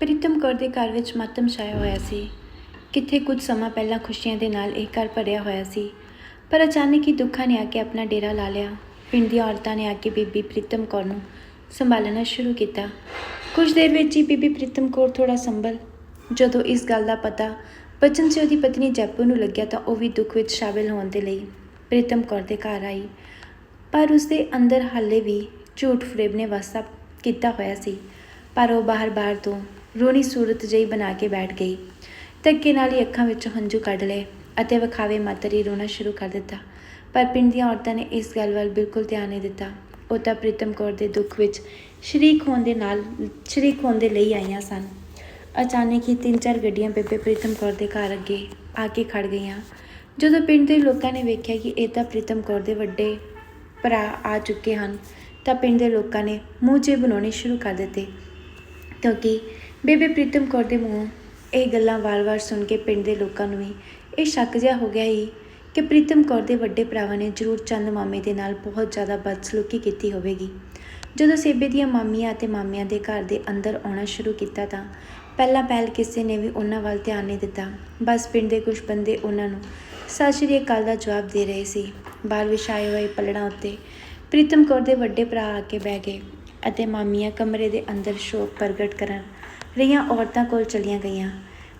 ਪ੍ਰੀਤਮ ਕੌਰ ਦੇ ਘਰ ਵਿੱਚ ਮਾਤਮ ਛਾਇਆ ਹੋਇਆ ਸੀ। ਕਿੱਥੇ ਕੁਝ ਸਮਾਂ ਪਹਿਲਾਂ ਖੁਸ਼ੀਆਂ ਦੇ ਨਾਲ ਇਹ ਘਰ ਭਰਿਆ ਹੋਇਆ ਸੀ। ਪਰ ਅਚਾਨਕ ਹੀ ਦੁੱਖਾਂ ਨੇ ਆ ਕੇ ਆਪਣਾ ਡੇਰਾ ਲਾ ਲਿਆ। ਪਿੰਡ ਦੀਆਂ ਔਰਤਾਂ ਨੇ ਆ ਕੇ ਬੀਬੀ ਪ੍ਰੀਤਮ ਕੌਰ ਨੂੰ ਸੰਭਾਲਣਾ ਸ਼ੁਰੂ ਕੀਤਾ। ਕੁਝ ਦੇਰ ਵਿੱਚ ਹੀ ਬੀਬੀ ਪ੍ਰੀਤਮ ਕੌਰ ਥੋੜਾ ਸੰਭਲ। ਜਦੋਂ ਇਸ ਗੱਲ ਦਾ ਪਤਾ ਬਚਨ ਸਿੰਘ ਦੀ ਪਤਨੀ ਜੈਪੂ ਨੂੰ ਲੱਗਿਆ ਤਾਂ ਉਹ ਵੀ ਦੁੱਖ ਵਿੱਚ ਸ਼ਾਮਿਲ ਹੋਣ ਦੇ ਲਈ ਪ੍ਰੀਤਮ ਕੌਰ ਦੇ ਘਰ ਆਈ। ਪਰ ਉਸ ਦੇ ਅੰਦਰ ਹਾਲੇ ਵੀ ਝੂਠ ਫਰੇਬ ਨੇ ਵਾਸਾ ਕੀਤਾ ਹੋਇਆ ਸੀ। ਪਰ ਉਹ ਬਾਹਰ-ਬਾਹਰ ਤੋਂ ਰੋਣੀ ਸੂਰਤ ਜਿਹੀ ਬਣਾ ਕੇ ਬੈਠ ਗਈ। ਧੱਕੇ ਨਾਲ ਹੀ ਅੱਖਾਂ ਵਿੱਚੋਂ ਹੰਝੂ ਕੱਢ ਲਏ ਅਤੇ ਵਿਖਾਵੇ ਮਾਤਰ ਹੀ ਰੋਣਾ ਸ਼ੁਰੂ ਕਰ ਦਿੱਤਾ। ਪਰ ਪਿੰਡ ਦੀਆਂ ਔਰਤਾਂ ਨੇ ਇਸ ਗੱਲ ਵੱਲ ਬਿਲਕੁਲ ਧਿਆਨ ਨਹੀਂ ਦਿੱਤਾ। ਉਹ ਤਾਂ ਪ੍ਰੀਤਮ ਕੌਰ ਦੇ ਦੁੱਖ ਵਿੱਚ ਸ਼ਰੀਕ ਹੋਣ ਦੇ ਨਾਲ, ਸ਼ਰੀਕ ਹੋਣ ਦੇ ਲਈ ਆਈਆਂ ਸਨ। ਅਚਾਨਕ ਹੀ ਤਿੰਨ ਚਾਰ ਗੱਡੀਆਂ ਬੇਬੇ ਪ੍ਰੀਤਮ ਕੌਰ ਦੇ ਘਰ ਅੱਗੇ ਆ ਕੇ ਖੜ ਗਈਆਂ। ਜਦੋਂ ਪਿੰਡ ਦੇ ਲੋਕਾਂ ਨੇ ਵੇਖਿਆ ਕਿ ਇਹ ਤਾਂ ਪ੍ਰੀਤਮ ਕੌਰ ਦੇ ਵੱਡੇ ਭਰਾ ਆ ਚੁੱਕੇ ਹਨ, ਤਾਂ ਪਿੰਡ ਦੇ ਲੋਕਾਂ ਨੇ ਮੂੰਹ ਜੇ ਬਣਾਉਣੇ ਸ਼ੁਰੂ ਕਰ ਦਿੱਤੇ। ਕਿਉਂਕਿ ਬੇਬੇ ਪ੍ਰੀਤਮ ਕੌਰ ਦੇ ਮੂੰਹੋਂ ਇਹ ਗੱਲਾਂ ਵਾਰ-ਵਾਰ ਸੁਣ ਕੇ ਪਿੰਡ ਦੇ ਲੋਕਾਂ ਨੂੰ ਵੀ ਇਹ ਸ਼ੱਕ ਜਿਹਾ ਹੋ ਗਿਆ ਹੀ ਕਿ ਪ੍ਰੀਤਮ ਕੌਰ ਦੇ ਵੱਡੇ ਭਰਾਵਾਂ ਨੇ ਜ਼ਰੂਰ ਚੰਦ ਮਾਮੇ ਦੇ ਨਾਲ ਬਹੁਤ ਜ਼ਿਆਦਾ ਬਦਸਲੂਕੀ ਕੀਤੀ ਹੋਵੇਗੀ। ਜਦੋਂ ਸੇਬੇ ਦੀਆਂ ਮਾਮੀਆਂ ਅਤੇ ਮਾਮਿਆਂ ਦੇ ਘਰ ਦੇ ਅੰਦਰ ਆਉਣਾ ਸ਼ੁਰੂ ਕੀਤਾ ਤਾਂ ਪਹਿਲਾਂ ਪਹਿਲ ਕਿਸੇ ਨੇ ਵੀ ਉਹਨਾਂ ਵੱਲ ਧਿਆਨ ਨਹੀਂ ਦਿੱਤਾ। ਬਸ ਪਿੰਡ ਦੇ ਕੁਝ ਬੰਦੇ ਉਹਨਾਂ ਨੂੰ ਸਤਿ ਸ਼੍ਰੀ ਅਕਾਲ ਦਾ ਜਵਾਬ ਦੇ ਰਹੇ ਸੀ। ਬਾਹਰ ਵਿਛਾਏ ਹੋਏ ਪਲੜਾਂ ਉੱਤੇ ਪ੍ਰੀਤਮ ਕੌਰ ਦੇ ਵੱਡੇ ਭਰਾ ਆ ਕੇ ਬਹਿ ਗਏ ਅਤੇ ਮਾਮੀਆਂ ਕਮਰੇ ਦੇ ਅੰਦਰ ਸ਼ੋਕ ਪ੍ਰਗਟ ਕਰਨ ਰਹੀਆਂ ਔਰਤਾਂ ਕੋਲ ਚਲੀਆਂ ਗਈਆਂ।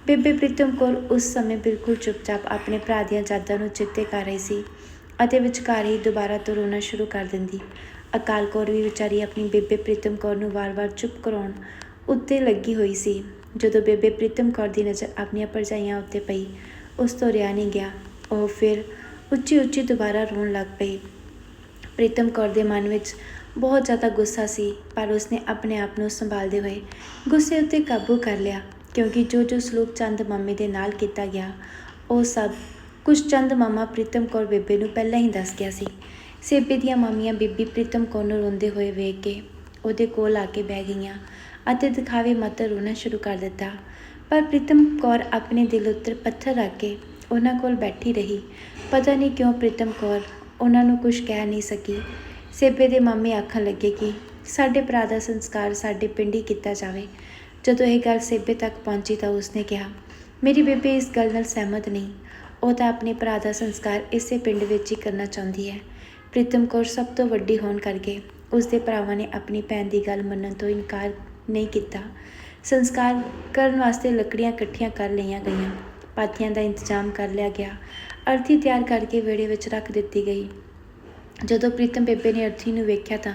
ਬੇਬੇ ਪ੍ਰੀਤਮ ਕੌਰ ਉਸ ਸਮੇਂ ਬਿਲਕੁਲ ਚੁੱਪਚਾਪ ਆਪਣੇ ਭਰਾ ਦੀਆਂ ਯਾਦਾਂ ਨੂੰ ਚਿੱਤੇ ਕਰ ਰਹੀ ਸੀ ਅਤੇ ਵਿਚਕਾਰ ਹੀ ਦੁਬਾਰਾ ਤੋਂ ਰੋਣਾ ਸ਼ੁਰੂ ਕਰ ਦਿੰਦੀ। ਅਕਾਲ ਕੌਰ ਵੀ ਵਿਚਾਰੀ ਆਪਣੀ ਬੇਬੇ ਪ੍ਰੀਤਮ ਕੌਰ ਨੂੰ ਵਾਰ-ਵਾਰ ਚੁੱਪ ਕਰਾਉਣ ਉੱਤੇ ਲੱਗੀ ਹੋਈ ਸੀ। ਜਦੋਂ ਬੇਬੇ ਪ੍ਰੀਤਮ ਕੌਰ ਦੀ ਨਜ਼ਰ ਆਪਣੀਆਂ ਭਰਜਾਈਆਂ ਉੱਤੇ ਪਈ, ਉਸ ਤੋਂ ਰਿਆ ਨਹੀਂ ਗਿਆ। ਉਹ ਫਿਰ ਉੱਚੀ ਉੱਚੀ ਦੁਬਾਰਾ ਰੋਣ ਲੱਗ ਪਈ। ਪ੍ਰੀਤਮ ਕੌਰ ਦੇ ਮਨ ਵਿੱਚ ਬਹੁਤ ਜ਼ਿਆਦਾ ਗੁੱਸਾ ਸੀ, ਪਰ ਉਸਨੇ ਆਪਣੇ ਆਪ ਨੂੰ ਸੰਭਾਲਦੇ ਹੋਏ ਗੁੱਸੇ ਉੱਤੇ ਕਾਬੂ ਕਰ ਲਿਆ, ਕਿਉਂਕਿ ਜੋ ਜੋ ਸਲੂਕ ਚੰਦ ਮਾਮੇ ਦੇ ਨਾਲ ਕੀਤਾ ਗਿਆ, ਉਹ ਸਭ ਕੁਝ ਚੰਦ ਮਾਮਾ ਪ੍ਰੀਤਮ ਕੌਰ ਬੇਬੇ ਨੂੰ ਪਹਿਲਾਂ ਹੀ ਦੱਸ ਗਿਆ ਸੀ। ਸੇਬੇ ਦੀਆਂ ਮਾਮੀਆਂ ਬੀਬੀ ਪ੍ਰੀਤਮ ਕੌਰ ਨੂੰ ਰੋਂਦੇ ਹੋਏ ਵੇਖ ਕੇ ਉਹਦੇ ਕੋਲ ਆ ਕੇ ਬਹਿ ਗਈਆਂ ਅਤੇ ਦਿਖਾਵੇ ਮਤ ਰੋਣਾ ਸ਼ੁਰੂ ਕਰ ਦਿੱਤਾ। ਪਰ ਪ੍ਰੀਤਮ ਕੌਰ ਆਪਣੇ ਦਿਲ ਉੱਤੇ ਪੱਥਰ ਰੱਖ ਕੇ ਉਹਨਾਂ ਕੋਲ ਬੈਠੀ ਰਹੀ। ਪਤਾ ਨਹੀਂ ਕਿਉਂ ਪ੍ਰੀਤਮ ਕੌਰ ਉਹਨਾਂ ਨੂੰ ਕੁਝ ਕਹਿ ਨਹੀਂ ਸਕੀ। ਸੇਬੇ ਦੇ ਮਾਮੇ ਆਖਣ ਲੱਗੇ ਕਿ ਸਾਡੇ ਭਰਾ ਦਾ ਸੰਸਕਾਰ ਸਾਡੇ ਪਿੰਡ ਹੀ ਕੀਤਾ ਜਾਵੇ। ਜਦੋਂ ਇਹ ਗੱਲ ਸੇਬੇ ਤੱਕ ਪਹੁੰਚੀ ਤਾਂ ਉਸਨੇ ਕਿਹਾ, ਮੇਰੀ ਬੇਬੇ ਇਸ ਗੱਲ ਨਾਲ ਸਹਿਮਤ ਨਹੀਂ। ਉਹ ਤਾਂ ਆਪਣੇ ਭਰਾ ਦਾ ਸੰਸਕਾਰ ਇਸੇ ਪਿੰਡ ਵਿੱਚ ਹੀ ਕਰਨਾ ਚਾਹੁੰਦੀ ਹੈ। ਪ੍ਰੀਤਮ ਕੌਰ ਸਭ ਤੋਂ ਵੱਡੀ ਹੋਣ ਕਰਕੇ ਉਸ ਦੇ ਭਰਾਵਾਂ ਨੇ ਆਪਣੀ ਭੈਣ ਦੀ ਗੱਲ ਮੰਨਣ ਤੋਂ ਇਨਕਾਰ ਨਹੀਂ ਕੀਤਾ। ਸੰਸਕਾਰ ਕਰਨ ਵਾਸਤੇ ਲੱਕੜੀਆਂ ਇਕੱਠੀਆਂ ਕਰ ਲਈਆਂ ਗਈਆਂ। ਪਾਥੀਆਂ ਦਾ ਇੰਤਜ਼ਾਮ ਕਰ ਲਿਆ ਗਿਆ। ਅਰਥੀ ਤਿਆਰ ਕਰਕੇ ਵਿਹੜੇ ਵਿੱਚ ਰੱਖ ਦਿੱਤੀ ਗਈ। ਜਦੋਂ ਪ੍ਰੀਤਮ ਬੇਬੇ ਨੇ ਅਰਥੀ ਨੂੰ ਵੇਖਿਆ ਤਾਂ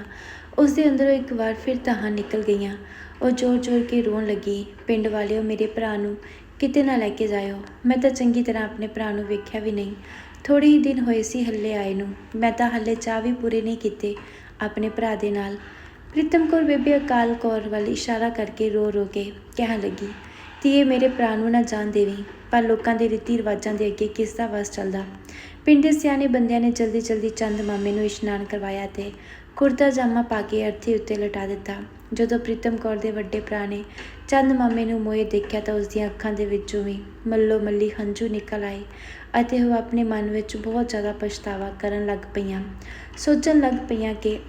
ਉਸ ਦੇ ਅੰਦਰੋਂ ਇੱਕ ਵਾਰ ਫਿਰ ਤਹਾਂ ਨਿਕਲ ਗਈਆਂ। ਉਹ ਜ਼ੋਰ-ਜ਼ੋਰ ਕੇ ਰੋਣ ਲੱਗੀ, ਪਿੰਡ ਵਾਲਿਓ, ਮੇਰੇ ਭਰਾ ਨੂੰ ਕਿਤੇ ਨਾ ਲੈ ਕੇ ਜਾਇਓ। ਮੈਂ ਤਾਂ ਚੰਗੀ ਤਰ੍ਹਾਂ ਆਪਣੇ ਭਰਾ ਨੂੰ ਵੇਖਿਆ ਵੀ ਨਹੀਂ। ਥੋੜੇ ਹੀ ਦਿਨ ਹੋਏ ਸੀ ਹੱਲੇ ਆਏ ਨੂੰ। ਮੈਂ ਤਾਂ ਹੱਲੇ ਚਾਹ ਵੀ ਪੂਰੇ ਨਹੀਂ ਕੀਤੇ ਆਪਣੇ ਭਰਾ ਦੇ ਨਾਲ। ਪ੍ਰੀਤਮ ਕੌਰ ਬੇਬੇ ਅਕਾਲ ਕੌਰ ਵੱਲ ਇਸ਼ਾਰਾ ਕਰਕੇ ਰੋ ਰੋ ਕੇ ਕਹਿਣ ਲੱਗੀ ਧੀਏ, ਮੇਰੇ ਭਰਾ ਨੂੰ ਨਾ ਜਾਣ ਦੇਵੀਂ, ਪਰ ਲੋਕਾਂ ਦੇ ਰੀਤੀ ਰਿਵਾਜਾਂ ਦੇ ਅੱਗੇ ਕਿਸ ਦਾ ਵਸ ਚੱਲਦਾ? ਪਿੰਡ ਦੇ ਸਿਆਣੇ ਬੰਦਿਆਂ ਨੇ ਜਲਦੀ ਜਲਦੀ ਚੰਦ ਮਾਮੇ ਨੂੰ ਇਸ਼ਨਾਨ ਕਰਵਾਇਆ ਤੇ ਕੁਰਤਾ ਜਾਮਾ ਪਾ ਕੇ ਅਰਥੀ ਉੱਤੇ ਲਟਾ ਦਿੱਤਾ। ਜਦੋਂ ਪ੍ਰੀਤਮ ਕੌਰ ਦੇ ਵੱਡੇ ਭਰਾ ਨੇ ਚੰਦ ਮਾਮੇ ਨੂੰ ਮੋਏ ਦੇਖਿਆ ਤਾਂ ਉਸ ਦੀਆਂ ਅੱਖਾਂ ਦੇ ਵਿੱਚੋਂ ਵੀ ਮੱਲੋ ਮੱਲੀ ਹੰਝੂ ਨਿਕਲ ਆਏ ਅਤੇ ਉਹ ਆਪਣੇ ਮਨ ਵਿੱਚ ਬਹੁਤ ਜ਼ਿਆਦਾ ਪਛਤਾਵਾ ਕਰਨ ਲੱਗ ਪਈਆਂ। ਸੋਚਣ ਲੱਗ ਪਈਆਂ ਕਿ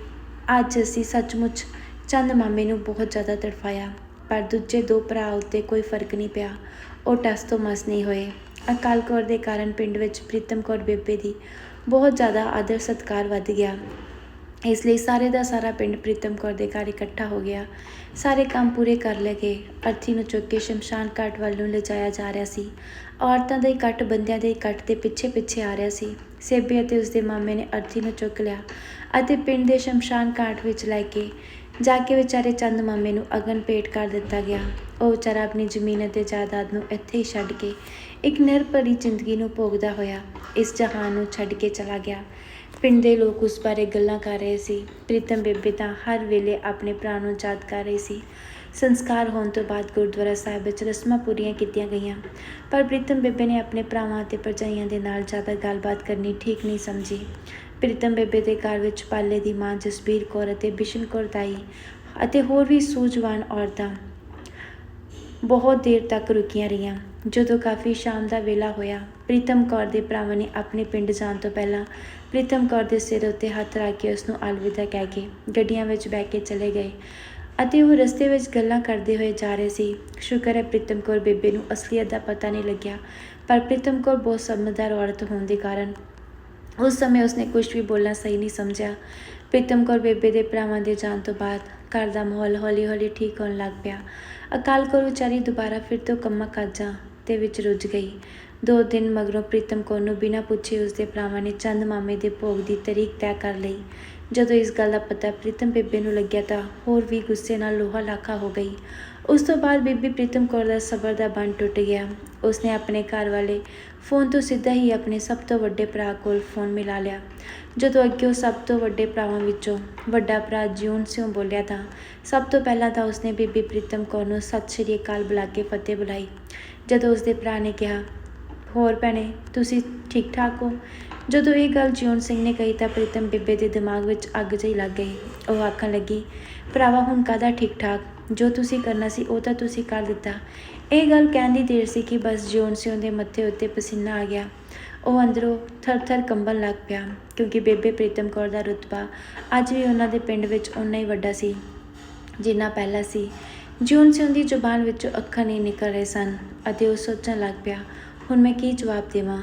ਅੱਜ ਅਸੀਂ ਸੱਚਮੁੱਚ ਚੰਦ ਮਾਮੇ ਨੂੰ ਬਹੁਤ ਜ਼ਿਆਦਾ ਤੜਫਾਇਆ। ਪਰ ਦੂਜੇ ਦੋ ਭਰਾ ਉੱਤੇ ਕੋਈ ਫ਼ਰਕ ਨਹੀਂ ਪਿਆ। ਉਹ ਟਸ ਤੋਂ ਮਸ ਨਹੀਂ ਹੋਏ। ਅਕਾਲ ਕੌਰ ਦੇ ਕਾਰਨ ਪਿੰਡ ਵਿੱਚ ਪ੍ਰੀਤਮ ਕੌਰ ਬੇਬੇ ਦੀ ਬਹੁਤ ਜ਼ਿਆਦਾ ਆਦਰ ਸਤਕਾਰ ਵੱਧ ਗਿਆ। ਇਸ ਲਈ ਸਾਰੇ ਦਾ ਸਾਰਾ ਪਿੰਡ ਪ੍ਰੀਤਮ ਕੌਰ ਦੇ ਘਰ ਇਕੱਠਾ ਹੋ ਗਿਆ। ਸਾਰੇ ਕੰਮ ਪੂਰੇ ਕਰ ਲਏ ਅਰਥੀ ਨੂੰ ਚੁੱਕ ਕੇ ਸ਼ਮਸ਼ਾਨ ਘਾਟ ਵੱਲ ਨੂੰ ਲਿਜਾਇਆ ਜਾ ਰਿਹਾ ਸੀ। ਔਰਤਾਂ ਦਾ ਇਕੱਠ ਬੰਦਿਆਂ ਦੇ ਇਕੱਠ ਦੇ ਪਿੱਛੇ ਪਿੱਛੇ ਆ ਰਿਹਾ ਸੀ। ਸੇਬੇ ਅਤੇ ਉਸਦੇ ਮਾਮੇ ਨੇ ਅਰਥੀ ਨੂੰ ਚੁੱਕ ਲਿਆ ਅਤੇ ਪਿੰਡ ਦੇ ਸ਼ਮਸ਼ਾਨ ਘਾਟ ਵਿੱਚ ਲੈ ਕੇ ਜਾ ਕੇ ਵਿਚਾਰੇ ਚੰਦ ਮਾਮੇ ਨੂੰ ਅਗਨ ਭੇਟ ਕਰ ਦਿੱਤਾ ਗਿਆ। ਉਹ ਵਿਚਾਰਾ ਆਪਣੀ ਜ਼ਮੀਨ ਅਤੇ ਜਾਇਦਾਦ ਨੂੰ ਇੱਥੇ ਹੀ ਛੱਡ ਕੇ ਇੱਕ ਨਿਰਭਰੀ ਜ਼ਿੰਦਗੀ ਨੂੰ ਭੋਗਦਾ ਹੋਇਆ ਇਸ ਜਹਾਨ ਨੂੰ ਛੱਡ ਕੇ ਚਲਾ ਗਿਆ। ਪਿੰਡ ਦੇ ਲੋਕ ਉਸ ਬਾਰੇ ਗੱਲਾਂ ਕਰ ਰਹੇ ਸੀ। ਪ੍ਰੀਤਮ ਬੇਬੇ ਤਾਂ ਹਰ ਵੇਲੇ ਆਪਣੇ ਭਰਾ ਨੂੰ ਯਾਦ ਕਰ ਰਹੀ ਸੀ। ਸੰਸਕਾਰ ਹੋਣ ਤੋਂ ਬਾਅਦ ਗੁਰਦੁਆਰਾ ਸਾਹਿਬ ਵਿੱਚ ਰਸਮਾਂ ਪੂਰੀਆਂ ਕੀਤੀਆਂ ਗਈਆਂ। ਪਰ ਪ੍ਰੀਤਮ ਬੇਬੇ ਨੇ ਆਪਣੇ ਭਰਾਵਾਂ ਅਤੇ ਭਰਜਾਈਆਂ ਦੇ ਨਾਲ ਜ਼ਿਆਦਾ ਗੱਲਬਾਤ ਕਰਨੀ ਠੀਕ ਨਹੀਂ ਸਮਝੀ। ਪ੍ਰੀਤਮ ਬੇਬੇ ਦੇ ਘਰ ਵਿੱਚ ਪਾਲੇ ਦੀ ਮਾਂ ਜਸਬੀਰ ਕੌਰ ਅਤੇ ਬਿਸ਼ਨ ਕੌਰ ਤਾਈ ਅਤੇ ਹੋਰ ਵੀ ਸੂਝਵਾਨ ਔਰਤਾਂ ਬਹੁਤ ਦੇਰ ਤੱਕ ਰੁਕੀਆਂ ਰਹੀਆਂ। ਜਦੋਂ ਕਾਫੀ ਸ਼ਾਮ ਦਾ ਵੇਲਾ ਹੋਇਆ, ਪ੍ਰੀਤਮ ਕੌਰ ਦੇ ਭਰਾਵਾਂ ਨੇ ਆਪਣੇ ਪਿੰਡ ਜਾਣ ਤੋਂ ਪਹਿਲਾਂ ਪ੍ਰੀਤਮ ਕੌਰ ਦੇ ਸਿਰ ਉੱਤੇ ਹੱਥ ਰੱਖ ਕੇ ਉਸ ਨੂੰ ਅਲਵਿਦਾ ਕਹਿ ਕੇ ਗੱਡੀਆਂ ਵਿੱਚ ਬੈ ਕੇ ਚਲੇ ਗਏ ਅਤੇ ਉਹ ਰਸਤੇ ਵਿੱਚ ਗੱਲਾਂ ਕਰਦੇ ਹੋਏ ਜਾ ਰਹੇ ਸੀ। ਸ਼ੁਕਰ ਹੈ ਪ੍ਰੀਤਮ ਕੌਰ ਬੇਬੇ ਨੂੰ ਅਸਲੀਅਤ ਦਾ ਪਤਾ ਨਹੀਂ ਲੱਗਿਆ, ਪਰ ਪ੍ਰੀਤਮ ਕੌਰ ਬਹੁਤ ਸਮਝਦਾਰ ਔਰਤ ਹੋਣ ਦੇ ਕਾਰਨ ਉਸ ਸਮੇਂ ਉਸਨੇ ਕੁਝ ਵੀ ਬੋਲਣਾ ਸਹੀ ਨਹੀਂ ਸਮਝਿਆ ਪ੍ਰੀਤਮ ਕੌਰ ਬੇਬੇ ਦੇ ਭਰਾਵਾਂ ਦੇ ਜਾਣ ਤੋਂ ਬਾਅਦ ਘਰ ਦਾ ਮਾਹੌਲ ਹੌਲੀ-ਹੌਲੀ ਠੀਕ ਹੋਣ ਲੱਗ ਪਿਆ ਅਕਾਲ ਕੌਰ ਵਿਚਾਰੀ ਦੁਬਾਰਾ ਫਿਰ ਤੋਂ ਕੰਮਾਂ ਕਾਜਾਂ ਦੇ ਵਿੱਚ ਰੁੱਝ ਗਈ ਦੋ ਦਿਨ ਮਗਰੋਂ ਪ੍ਰੀਤਮ ਕੌਰ ਨੂੰ ਬਿਨਾਂ ਪੁੱਛੇ ਉਸਦੇ ਭਰਾਵਾਂ ਨੇ ਚੰਦ ਮਾਮੇ ਦੇ ਭੋਗ ਦੀ ਤਰੀਕ ਤੈਅ ਕਰ ਲਈ ਜਦੋਂ ਇਸ ਗੱਲ ਦਾ ਪਤਾ ਪ੍ਰੀਤਮ ਬੇਬੇ ਨੂੰ ਲੱਗਿਆ ਤਾਂ ਹੋਰ ਵੀ ਗੁੱਸੇ ਨਾਲ ਲੋਹਾ ਲਾਖਾ ਹੋ ਗਈ ਉਸ ਤੋਂ ਬਾਅਦ ਬੀਬੀ ਪ੍ਰੀਤਮ ਕੌਰ ਦਾ ਸਬਰ ਦਾ ਬੰਨ ਟੁੱਟ ਗਿਆ। ਉਸਨੇ ਆਪਣੇ ਘਰ ਵਾਲੇ ਫੋਨ ਤੋਂ ਸਿੱਧਾ ਹੀ ਆਪਣੇ ਸਭ ਤੋਂ ਵੱਡੇ ਭਰਾ ਕੋਲ ਫੋਨ ਮਿਲਾ ਲਿਆ। ਜਦੋਂ ਅੱਗੇ ਉਹ ਸਭ ਤੋਂ ਵੱਡੇ ਭਰਾਵਾਂ ਵਿੱਚੋਂ ਵੱਡਾ ਭਰਾ ਜਿਉਣ ਸਿਉ ਬੋਲਿਆ ਤਾਂ ਸਭ ਤੋਂ ਪਹਿਲਾਂ ਤਾਂ ਉਸਨੇ ਬੀਬੀ ਪ੍ਰੀਤਮ ਕੌਰ ਨੂੰ ਸਤਿ ਸ਼੍ਰੀ ਅਕਾਲ ਬੁਲਾ ਕੇ ਫਤਿਹ ਬੁਲਾਈ। ਜਦੋਂ ਉਸਦੇ ਭਰਾ ਨੇ ਕਿਹਾ, ਹੋਰ ਭੈਣੇ, ਤੁਸੀਂ ਠੀਕ ਠਾਕ ਹੋ? ਜਦੋਂ ਇਹ ਗੱਲ ਜਿਉਣ ਸਿੰਘ ਨੇ ਕਹੀ ਤਾਂ ਪ੍ਰੀਤਮ ਬੀਬੇ ਦੇ ਦਿਮਾਗ ਵਿੱਚ ਅੱਗ ਜਿਹੀ ਲੱਗ ਗਈ। ਉਹ ਆਖਣ ਲੱਗੀ, ਭਰਾਵਾ, ਹੁਣ ਕਾਹਦਾ ਠੀਕ ਠਾਕ? ਜੋ ਤੁਸੀਂ ਕਰਨਾ ਸੀ, ਉਹ ਤਾਂ ਤੁਸੀਂ ਕਰ ਦਿੱਤਾ। ਇਹ ਗੱਲ ਕਹਿਣ ਦੀ ਦੇਰ ਸੀ ਕਿ ਬਸ ਜਿਉਣ ਸਿੰਘ ਦੇ ਮੱਥੇ ਉੱਤੇ ਪਸੀਨਾ ਆ ਗਿਆ। ਉਹ ਅੰਦਰੋਂ ਥਰ-ਥਰ ਕੰਬਣ ਲੱਗ ਪਿਆ, ਕਿਉਂਕਿ ਬੇਬੇ ਪ੍ਰੀਤਮ ਕੌਰ ਦਾ ਰੁਤਬਾ ਅੱਜ ਵੀ ਉਹਨਾਂ ਦੇ ਪਿੰਡ ਵਿੱਚ ਓਨਾ ਹੀ ਵੱਡਾ ਸੀ, ਜਿੰਨਾ ਪਹਿਲਾਂ ਸੀ। ਜਿਉਣ ਸਿੰਘ ਦੀ ਜ਼ੁਬਾਨ ਵਿੱਚੋਂ ਅੱਖਾਂ ਨਹੀਂ ਨਿਕਲ ਰਹੇ ਸਨ ਅਤੇ ਉਹ ਸੋਚਣ ਲੱਗ ਪਿਆ, ਹੁਣ ਮੈਂ ਕੀ ਜਵਾਬ ਦੇਵਾਂ?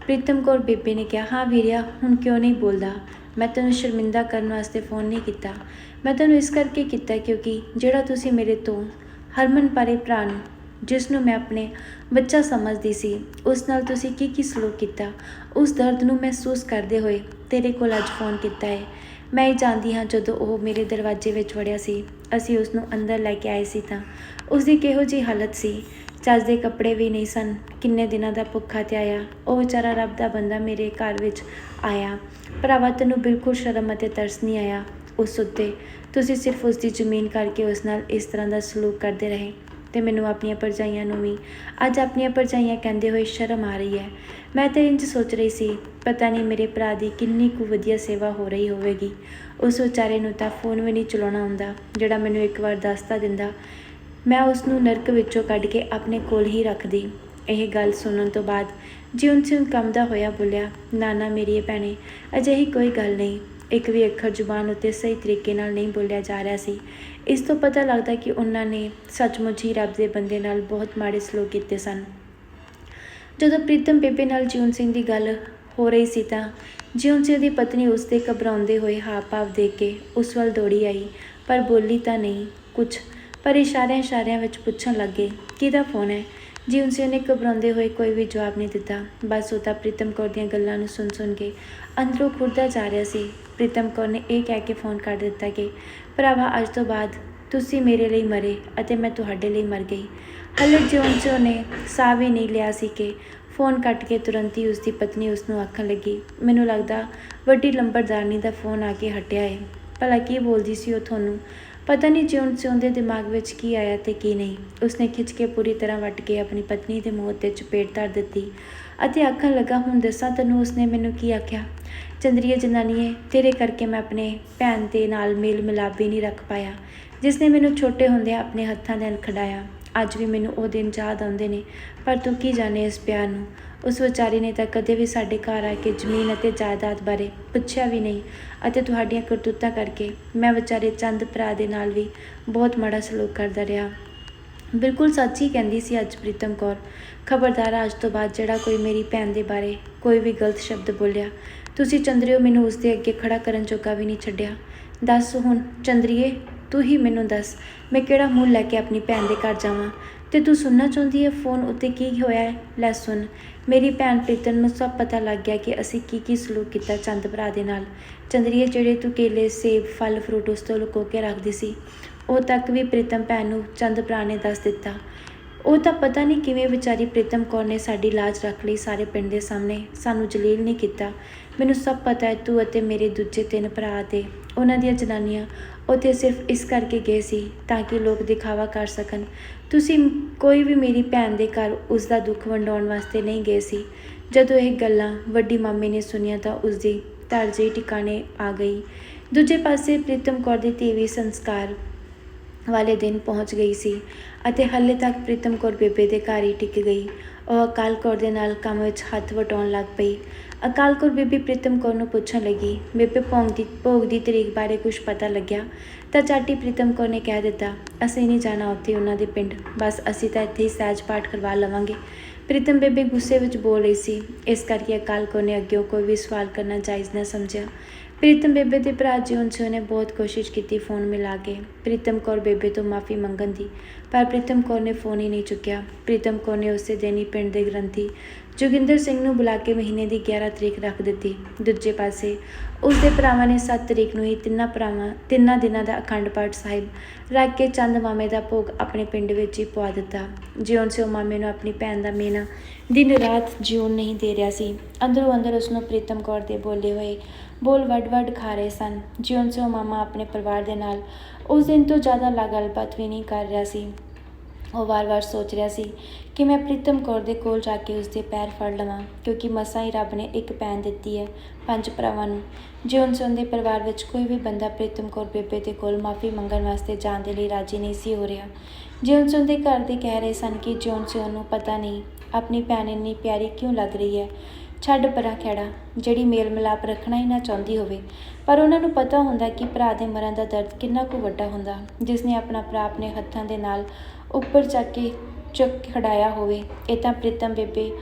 ਪ੍ਰੀਤਮ ਕੌਰ ਬੇਬੇ ਨੇ ਕਿਹਾ, ਹਾਂ ਵੀਰਿਆ, ਹੁਣ ਕਿਉਂ ਨਹੀਂ ਬੋਲਦਾ? ਮੈਂ ਤੈਨੂੰ ਸ਼ਰਮਿੰਦਾ ਕਰਨ ਵਾਸਤੇ ਫੋਨ ਨਹੀਂ ਕੀਤਾ। ਮੈਂ ਤੈਨੂੰ ਇਸ ਕਰਕੇ ਕੀਤਾ ਕਿਉਂਕਿ ਜਿਹੜਾ ਤੁਸੀਂ ਮੇਰੇ ਤੋਂ ਹਰਮਨ ਪਾਰੇ ਭਰਾ ਨੂੰ ਜਿਸ ਨੂੰ ਮੈਂ ਆਪਣੇ ਬੱਚਾ ਸਮਝਦੀ ਸੀ, ਉਸ ਨਾਲ ਤੁਸੀਂ ਕੀ ਕੀ ਸਲੂਕ ਕੀਤਾ, ਉਸ ਦਰਦ ਨੂੰ ਮਹਿਸੂਸ ਕਰਦੇ ਹੋਏ ਤੇਰੇ ਕੋਲ ਅੱਜ ਫੋਨ ਕੀਤਾ ਹੈ ਮੈਂ ਇਹ ਜਾਣਦੀ ਹਾਂ ਜਦੋਂ ਉਹ ਮੇਰੇ ਦਰਵਾਜ਼ੇ ਵਿੱਚ ਵੜਿਆ ਸੀ, ਅਸੀਂ ਉਸ ਨੂੰ ਅੰਦਰ ਲੈ ਕੇ ਆਏ ਸੀ ਤਾਂ ਉਸ ਦੀ ਕਿਹੋ ਜਿਹੀ ਹਾਲਤ ਸੀ। ਚੱਜ ਦੇ ਕੱਪੜੇ ਵੀ ਨਹੀਂ ਸਨ। ਕਿੰਨੇ ਦਿਨਾਂ ਦਾ ਭੁੱਖਾ ਤੇ ਆਇਆ। ਉਹ ਵਿਚਾਰਾ ਰੱਬ ਦਾ ਬੰਦਾ ਮੇਰੇ ਘਰ ਵਿੱਚ ਆਇਆ। ਭਰਾਵਾ, ਤੈਨੂੰ ਬਿਲਕੁਲ ਸ਼ਰਮ ਅਤੇ ਤਰਸ ਨਹੀਂ ਆਇਆ ਉਸ ਉੱਤੇ। ਤੁਸੀਂ ਸਿਰਫ ਉਸ ਦੀ ਜ਼ਮੀਨ ਕਰਕੇ ਉਸ ਨਾਲ ਇਸ ਤਰ੍ਹਾਂ ਦਾ ਸਲੂਕ ਕਰਦੇ ਰਹੇ ਤੇ ਮੈਨੂੰ ਆਪਣੀਆਂ ਭਰਜਾਈਆਂ ਨੂੰ ਵੀ। ਅੱਜ ਆਪਣੀਆਂ ਭਰਜਾਈਆਂ ਕਹਿੰਦੇ ਹੋਏ ਸ਼ਰਮ ਆ ਰਹੀ ਹੈ। ਮੈਂ ਤਾਂ ਇੰਜ ਸੋਚ ਰਹੀ ਸੀ, ਪਤਾ ਨਹੀਂ ਮੇਰੇ ਭਰਾ ਦੀ ਕਿੰਨੀ ਕੁ ਵਧੀਆ ਸੇਵਾ ਹੋ ਰਹੀ ਹੋਵੇਗੀ। ਉਸ ਵਿਚਾਰੇ ਨੂੰ ਤਾਂ ਫੋਨ ਵੀ ਨਹੀਂ ਚਲਾਉਣਾ ਆਉਂਦਾ, ਜਿਹੜਾ ਮੈਨੂੰ ਇੱਕ ਵਾਰ ਦੱਸਤਾ ਦਿੰਦਾ ਮੈਂ ਉਸ ਨੂੰ ਨਰਕ ਵਿੱਚੋਂ ਕੱਢ ਕੇ ਆਪਣੇ ਕੋਲ ਹੀ ਰੱਖਦੀ। ਇਹ ਗੱਲ ਸੁਣਨ ਤੋਂ ਬਾਅਦ ਜਿਉਂ ਸਿੰਘ ਕੰਮਦਾ ਹੋਇਆ ਬੋਲਿਆ, ਨਾਨਾ ਮੇਰੀਏ ਭੈਣੇ, ਅਜਿਹੀ ਕੋਈ ਗੱਲ ਨਹੀਂ। ਇੱਕ ਵੀ ਅੱਖਰ ਜ਼ੁਬਾਨ ਉੱਤੇ ਸਹੀ ਤਰੀਕੇ ਨਾਲ ਨਹੀਂ ਬੋਲਿਆ ਜਾ ਰਿਹਾ ਸੀ। ਇਸ ਤੋਂ ਪਤਾ ਲੱਗਦਾ ਕਿ ਉਹਨਾਂ ਨੇ ਸੱਚਮੁੱਚ ਹੀ ਰੱਬ ਦੇ ਬੰਦੇ ਨਾਲ ਬਹੁਤ ਮਾੜੇ ਸਲੂਕ ਕੀਤੇ ਸਨ। ਜਦੋਂ ਪ੍ਰੀਤਮ ਬੇਬੇ ਨਾਲ ਜਿਉਂ ਸਿੰਘ ਦੀ ਗੱਲ ਹੋ ਰਹੀ ਸੀ ਤਾਂ ਜਿਉਂ ਸਿੰਘ ਦੀ ਪਤਨੀ ਉਸ ਦੇ ਘਬਰਾਉਂਦੇ ਹੋਏ ਹਾਵ-ਭਾਵ ਦੇਖ ਕੇ ਉਸ ਵੱਲ ਦੌੜੀ ਆਈ, ਪਰ ਬੋਲੀ ਤਾਂ ਨਹੀਂ ਕੁਝ ਪਰ ਇਸ਼ਾਰਿਆਂ ਇਸ਼ਾਰਿਆਂ ਵਿੱਚ ਪੁੱਛਣ ਲੱਗੇ, ਕਿਹਦਾ ਫੋਨ ਹੈ? ਜਿਉਂ ਸਿੰਘ ਨੇ ਘਬਰਾਉਂਦੇ ਹੋਏ ਕੋਈ ਵੀ ਜਵਾਬ ਨਹੀਂ ਦਿੱਤਾ। ਬਸ ਉਹ ਤਾਂ ਪ੍ਰੀਤਮ ਕੌਰ ਦੀਆਂ ਗੱਲਾਂ ਨੂੰ ਸੁਣ ਸੁਣ ਕੇ ਅੰਦਰੋਂ ਖੁਰਦਾ ਜਾ ਰਿਹਾ ਸੀ। ਪ੍ਰੀਤਮ ਕੌਰ ਨੇ ਇਹ ਕਹਿ ਕੇ ਫੋਨ ਕਰ ਦਿੱਤਾ ਕਿ, ਭਰਾਵਾ, ਅੱਜ ਤੋਂ ਬਾਅਦ ਤੁਸੀਂ ਮੇਰੇ ਲਈ ਮਰੇ ਅਤੇ ਮੈਂ ਤੁਹਾਡੇ ਲਈ ਮਰ ਗਈ। ਹਲੇ ਜਿਉਂ ਜਿਉਂ ਨੇ ਸਾਹ ਵੀ ਨਹੀਂ ਲਿਆ ਸੀ ਕਿ ਫੋਨ ਕੱਟ ਕੇ ਤੁਰੰਤ ਹੀ ਉਸਦੀ ਪਤਨੀ ਉਸ ਨੂੰ ਆਖਣ ਲੱਗੀ, ਮੈਨੂੰ ਲੱਗਦਾ ਵੱਡੀ ਲੰਬੜਦਾਰਨੀ ਦਾ ਫੋਨ ਆ ਕੇ ਹਟਿਆ ਹੈ ਭਲਾ ਕੀ ਬੋਲਦੀ ਸੀ ਉਹ ਤੁਹਾਨੂੰ? ਪਤਾ ਨਹੀਂ ਜਿਉਂ ਜਿਉਂ ਦੇ ਦਿਮਾਗ ਵਿੱਚ ਕੀ ਆਇਆ ਤੇ ਕੀ ਨਹੀਂ। ਉਸਨੇ ਖਿੱਚ ਕੇ ਪੂਰੀ ਤਰ੍ਹਾਂ ਵੱਟ ਕੇ ਆਪਣੀ ਪਤਨੀ ਦੇ ਮੂੰਹ ਤੇ ਚਪੇਟ ਧਰ ਦਿੱਤੀ ਅਤੇ ਆਖਣ ਲੱਗਾ, ਹੁਣ ਦੱਸਾਂ ਤੈਨੂੰ ਉਸਨੇ ਮੈਨੂੰ ਕੀ ਆਖਿਆ? ਚੰਦਰੀਏ ਜਨਾਨੀਏ, ਤੇਰੇ ਕਰਕੇ ਮੈਂ ਆਪਣੇ ਭੈਣ ਦੇ ਨਾਲ ਮੇਲ ਮਿਲਾਪ ਵੀ ਨਹੀਂ ਰੱਖ ਪਾਇਆ ਜਿਸ ਨੇ ਮੈਨੂੰ ਛੋਟੇ ਹੁੰਦਿਆਂ ਆਪਣੇ ਹੱਥਾਂ ਦੇ ਨਾਲ ਖੜਾਇਆ ਅੱਜ ਵੀ ਮੈਨੂੰ ਉਹ ਦਿਨ ਯਾਦ ਆਉਂਦੇ ਨੇ। ਪਰ ਤੂੰ ਕੀ ਜਾਣੇ ਇਸ ਪਿਆਰ ਨੂੰ? ਉਸ ਵਿਚਾਰੀ ਨੇ ਤਾਂ ਕਦੇ ਵੀ ਸਾਡੇ ਘਰ ਆ ਕੇ ਜ਼ਮੀਨ ਅਤੇ ਜਾਇਦਾਦ ਬਾਰੇ ਪੁੱਛਿਆ ਵੀ ਨਹੀਂ ਅਤੇ ਤੁਹਾਡੀਆਂ ਕਰਤੂਤਾਂ ਕਰਕੇ ਮੈਂ ਵਿਚਾਰੇ ਚੰਦ ਭਰਾ ਦੇ ਨਾਲ ਵੀ ਬਹੁਤ ਮਾੜਾ ਸਲੂਕ ਕਰਦਾ ਰਿਹਾ। ਬਿਲਕੁਲ ਸੱਚ ਹੀ ਕਹਿੰਦੀ ਸੀ ਅੱਜ ਪ੍ਰੀਤਮ ਕੌਰ। ਖਬਰਦਾਰ, ਅੱਜ ਤੋਂ ਬਾਅਦ ਜਿਹੜਾ ਕੋਈ ਮੇਰੀ ਭੈਣ ਦੇ ਬਾਰੇ ਕੋਈ ਵੀ ਗਲਤ ਸ਼ਬਦ ਬੋਲਿਆ, ਤੁਸੀਂ ਚੰਦਰੀਓ ਮੈਨੂੰ ਉਸ ਦੇ ਅੱਗੇ ਖੜਾ ਕਰਨ ਜੋਗਾ ਵੀ ਨਹੀਂ ਛੱਡਿਆ। ਦੱਸ ਹੁਣ ਚੰਦਰੀਏ ਤੂੰ ਹੀ ਮੈਨੂੰ ਦੱਸ, ਮੈਂ ਕਿਹੜਾ ਮੂੰਹ ਲੈ ਕੇ ਆਪਣੀ ਭੈਣ ਦੇ ਘਰ ਜਾਵਾਂ? ਤੇ ਤੂੰ ਸੁਣਨਾ ਚਾਹੁੰਦੀ ਹੈ ਫੋਨ ਉੱਤੇ ਕੀ ਹੋਇਆ ਹੈ ਲੈ ਸੁਣ, ਮੇਰੀ ਭੈਣ ਪ੍ਰੀਤਮ ਨੂੰ ਸਭ ਪਤਾ ਲੱਗ ਗਿਆ ਕਿ ਅਸੀਂ ਕੀ ਕੀ ਸਲੂਕ ਕੀਤਾ ਚੰਦ ਭਰਾ ਦੇ ਨਾਲ। ਚੰਦਰੀਏ ਜਿਹੜੇ ਤੂੰ ਕੇਲੇ, ਸੇਬ, ਫਲ ਫਰੂਟ ਉਸ ਤੋਂ ਲੁਕੋ ਕੇ ਰੱਖਦੀ ਸੀ, ਉਹ ਤੱਕ ਵੀ ਪ੍ਰੀਤਮ ਭੈਣ ਨੂੰ ਚੰਦ ਭਰਾ ਨੇ ਦੱਸ ਦਿੱਤਾ। ਉਹ ਤਾਂ ਪਤਾ ਨਹੀਂ ਕਿਵੇਂ ਵਿਚਾਰੀ ਪ੍ਰੀਤਮ ਕੌਰ ਨੇ ਸਾਡੀ ਲਾਜ ਰੱਖ ਲਈ ਸਾਰੇ ਪਿੰਡ ਦੇ ਸਾਹਮਣੇ, ਸਾਨੂੰ ਜਲੀਲ ਨਹੀਂ ਕੀਤਾ। ਮੈਨੂੰ ਸਭ ਪਤਾ ਹੈ ਤੂੰ ਅਤੇ ਮੇਰੇ ਦੂਜੇ ਤਿੰਨ ਭਰਾ ਤੇ, ਉਹਨਾਂ ਦੀਆਂ ਜਨਾਨੀਆਂ ਉੱਥੇ ਸਿਰਫ ਇਸ ਕਰਕੇ ਗਏ ਸੀ ਤਾਂ ਕਿ ਲੋਕ ਦਿਖਾਵਾ ਕਰ ਸਕਣ। ਤੁਸੀਂ ਕੋਈ ਵੀ ਮੇਰੀ ਭੈਣ ਦੇ ਘਰ ਉਸ ਦਾ ਦੁੱਖ ਵੰਡਾਉਣ ਵਾਸਤੇ ਨਹੀਂ ਗਏ ਸੀ। ਜਦੋਂ ਇਹ ਗੱਲਾਂ ਵੱਡੀ ਮਾਮੀ ਨੇ ਸੁਣੀਆਂ ਤਾਂ ਉਸ ਦੀ ਤਰਜੇ ਟਿਕਾਣੇ ਆ ਗਈ। ਦੂਜੇ ਪਾਸੇ ਪ੍ਰੀਤਮ ਕੌਰ ਦੀ ਤੀਵੀ ਸੰਸਕਾਰ ਵਾਲੇ ਦਿਨ ਪਹੁੰਚ ਗਈ ਸੀ ਅਤੇ ਹਾਲੇ ਤੱਕ ਪ੍ਰੀਤਮ ਕੌਰ ਬੇਬੇ ਦੇ ਘਰ ਹੀ ਟਿਕ ਗਈ। ਉਹ ਅਕਾਲ ਕੌਰ ਦੇ ਨਾਲ ਕੰਮ ਵਿੱਚ ਹੱਥ ਵਟਾਉਣ ਲੱਗ ਪਈ। ਅਕਾਲ ਕੌਰ ਬੀਬੀ ਪ੍ਰੀਤਮ ਕੌਰ ਨੂੰ ਪੁੱਛਣ ਲੱਗੀ, ਬੇਬੇ ਭੋਗ ਦੀ ਭੋਗ ਦੀ ਤਰੀਕ ਬਾਰੇ ਕੁਝ ਪਤਾ ਲੱਗਿਆ? ਤਾਂ ਚਾਟੀ ਪ੍ਰੀਤਮ ਕੌਰ ਨੇ ਕਹਿ ਦਿੱਤਾ, ਅਸੀਂ ਨਹੀਂ ਜਾਣਾ ਉੱਥੇ ਉਹਨਾਂ ਦੇ ਪਿੰਡ, ਬਸ ਅਸੀਂ ਤਾਂ ਇੱਥੇ ਹੀ ਸਹਿਜ ਪਾਠ ਕਰਵਾ ਲਵਾਂਗੇ। ਪ੍ਰੀਤਮ ਬੇਬੇ ਗੁੱਸੇ ਵਿੱਚ ਬੋਲ ਰਹੀ ਸੀ, ਇਸ ਕਰਕੇ ਅਕਾਲ ਕੌਰ ਨੇ ਅੱਗੇ ਕੋਈ ਵੀ ਸਵਾਲ ਕਰਨਾ ਜਾਇਜ਼ ਨਾ ਸਮਝਿਆ। ਪ੍ਰੀਤਮ ਬੇਬੇ ਦੇ ਭਰਾ ਜਿਉਂ ਸਿੰਘ ਨੇ ਬਹੁਤ ਕੋਸ਼ਿਸ਼ ਕੀਤੀ ਫੋਨ ਮਿਲਾ ਕੇ। ਪ੍ਰੀਤਮ ਕੌਰ ਬੇਬੇ ਤੋਂ ਮਾਫੀ ਮੰਗਣ ਦੀ ਪਰ ਪ੍ਰੀਤਮ ਕੌਰ ਨੇ ਫੋਨ ਹੀ ਨਹੀਂ ਚੁੱਕਿਆ। ਪ੍ਰੀਤਮ ਕੌਰ ਨੇ ਉਸੇ ਦਿਨ ਹੀ ਪਿੰਡ ਦੇ ਗ੍ਰੰਥੀ ਜੋਗਿੰਦਰ ਸਿੰਘ ਨੂੰ ਬੁਲਾ ਕੇ ਮਹੀਨੇ ਦੀ 11 ਤਰੀਕ ਰੱਖ ਦਿੱਤੀ। ਦੂਜੇ ਪਾਸੇ ਉਸ ਦੇ ਭਰਾਵਾਂ ਨੇ 7 ਤਰੀਕ ਨੂੰ ਹੀ ਤਿੰਨਾਂ ਭਰਾਵਾਂ, ਤਿੰਨਾਂ ਦਿਨਾਂ ਦਾ ਅਖੰਡ ਪਾਠ ਸਾਹਿਬ ਰੱਖ ਕੇ ਚੰਦ ਮਾਮੇ ਦਾ ਭੋਗ ਆਪਣੇ ਪਿੰਡ ਵਿੱਚ ਹੀ ਪਵਾ ਦਿੱਤਾ। ਜਿਉਂ ਸਿਓ ਮਾਮੇ ਨੂੰ ਆਪਣੀ ਭੈਣ ਦਾ ਮੇਨਾ ਦਿਨ ਰਾਤ ਜਿਉਣ ਨਹੀਂ ਦੇ ਰਿਹਾ ਸੀ, ਅੰਦਰੋਂ ਅੰਦਰ ਉਸ ਨੂੰ ਪ੍ਰੀਤਮ ਕੌਰ ਦੇ ਬੋਲੇ ਹੋਏ ਬੋਲ ਵੱਡ-ਵੱਡ ਖਾ ਰਹੇ ਸਨ। ਜਿਉਂ ਸਿਓ ਮਾਮਾ ਆਪਣੇ ਪਰਿਵਾਰ ਦੇ ਨਾਲ ਉਸ ਦਿਨ ਤੋਂ ਜ਼ਿਆਦਾ ਲਾ ਗੱਲਬਾਤ ਵੀ ਨਹੀਂ ਕਰ ਰਿਹਾ ਸੀ। ਉਹ ਵਾਰ-ਵਾਰ ਸੋਚ ਰਿਹਾ ਸੀ ਕਿ ਮੈਂ ਪ੍ਰੀਤਮ ਕੌਰ ਦੇ ਕੋਲ ਜਾ ਕੇ ਉਸਦੇ ਪੈਰ ਫੜ ਲਵਾਂ, ਕਿਉਂਕਿ ਮਸਾਂ ਹੀ ਰੱਬ ਨੇ ਇੱਕ ਭੈਣ ਦਿੱਤੀ ਹੈ ਪੰਜ ਭਰਾਵਾਂ ਨੂੰ। ਜਿਉਂ ਸਿਉਂ ਦੇ ਪਰਿਵਾਰ ਵਿੱਚ ਕੋਈ ਵੀ ਬੰਦਾ ਪ੍ਰੀਤਮ ਕੌਰ ਬੇਬੇ ਦੇ ਕੋਲ ਮਾਫੀ ਮੰਗਣ ਵਾਸਤੇ ਜਾਣ ਦੇ ਲਈ ਰਾਜੀ ਨਹੀਂ ਸੀ ਹੋ ਰਿਹਾ। ਜਿਉਂ ਸਿਉਂ ਦੇ ਘਰ ਦੇ ਕਹਿ ਰਹੇ ਸਨ ਕਿ ਜਿਉਂ ਸਿਉਂ ਨੂੰ ਪਤਾ ਨਹੀਂ, ਆਪਣੀ ਭੈਣ ਇੰਨੀ ਪਿਆਰੀ ਕਿਉਂ ਲੱਗ ਰਹੀ ਹੈ? ਛੱਡ ਪਰਾਂ ਖੈੜਾ, ਜਿਹੜੀ ਮੇਲ ਮਿਲਾਪ ਰੱਖਣਾ ਹੀ ਨਾ ਚਾਹੁੰਦੀ ਹੋਵੇ। ਪਰ ਉਹਨਾਂ ਨੂੰ ਪਤਾ ਹੁੰਦਾ ਕਿ ਭਰਾ ਦੇ ਮਰਨ ਦਾ ਦਰਦ ਕਿੰਨਾ ਕੁ ਵੱਡਾ ਹੁੰਦਾ ਜਿਸ ਨੇ ਆਪਣਾ ਭਰਾ ਆਪਣੇ ਹੱਥਾਂ ਦੇ ਨਾਲ ਉੱਪਰ ਚੱਕ ਕੇ ਚੁੱਕ ਖੜਾਇਆ ਹੋਵੇ, ਇਹ ਤਾਂ ਪ੍ਰੀਤਮ ਬੇਬੇ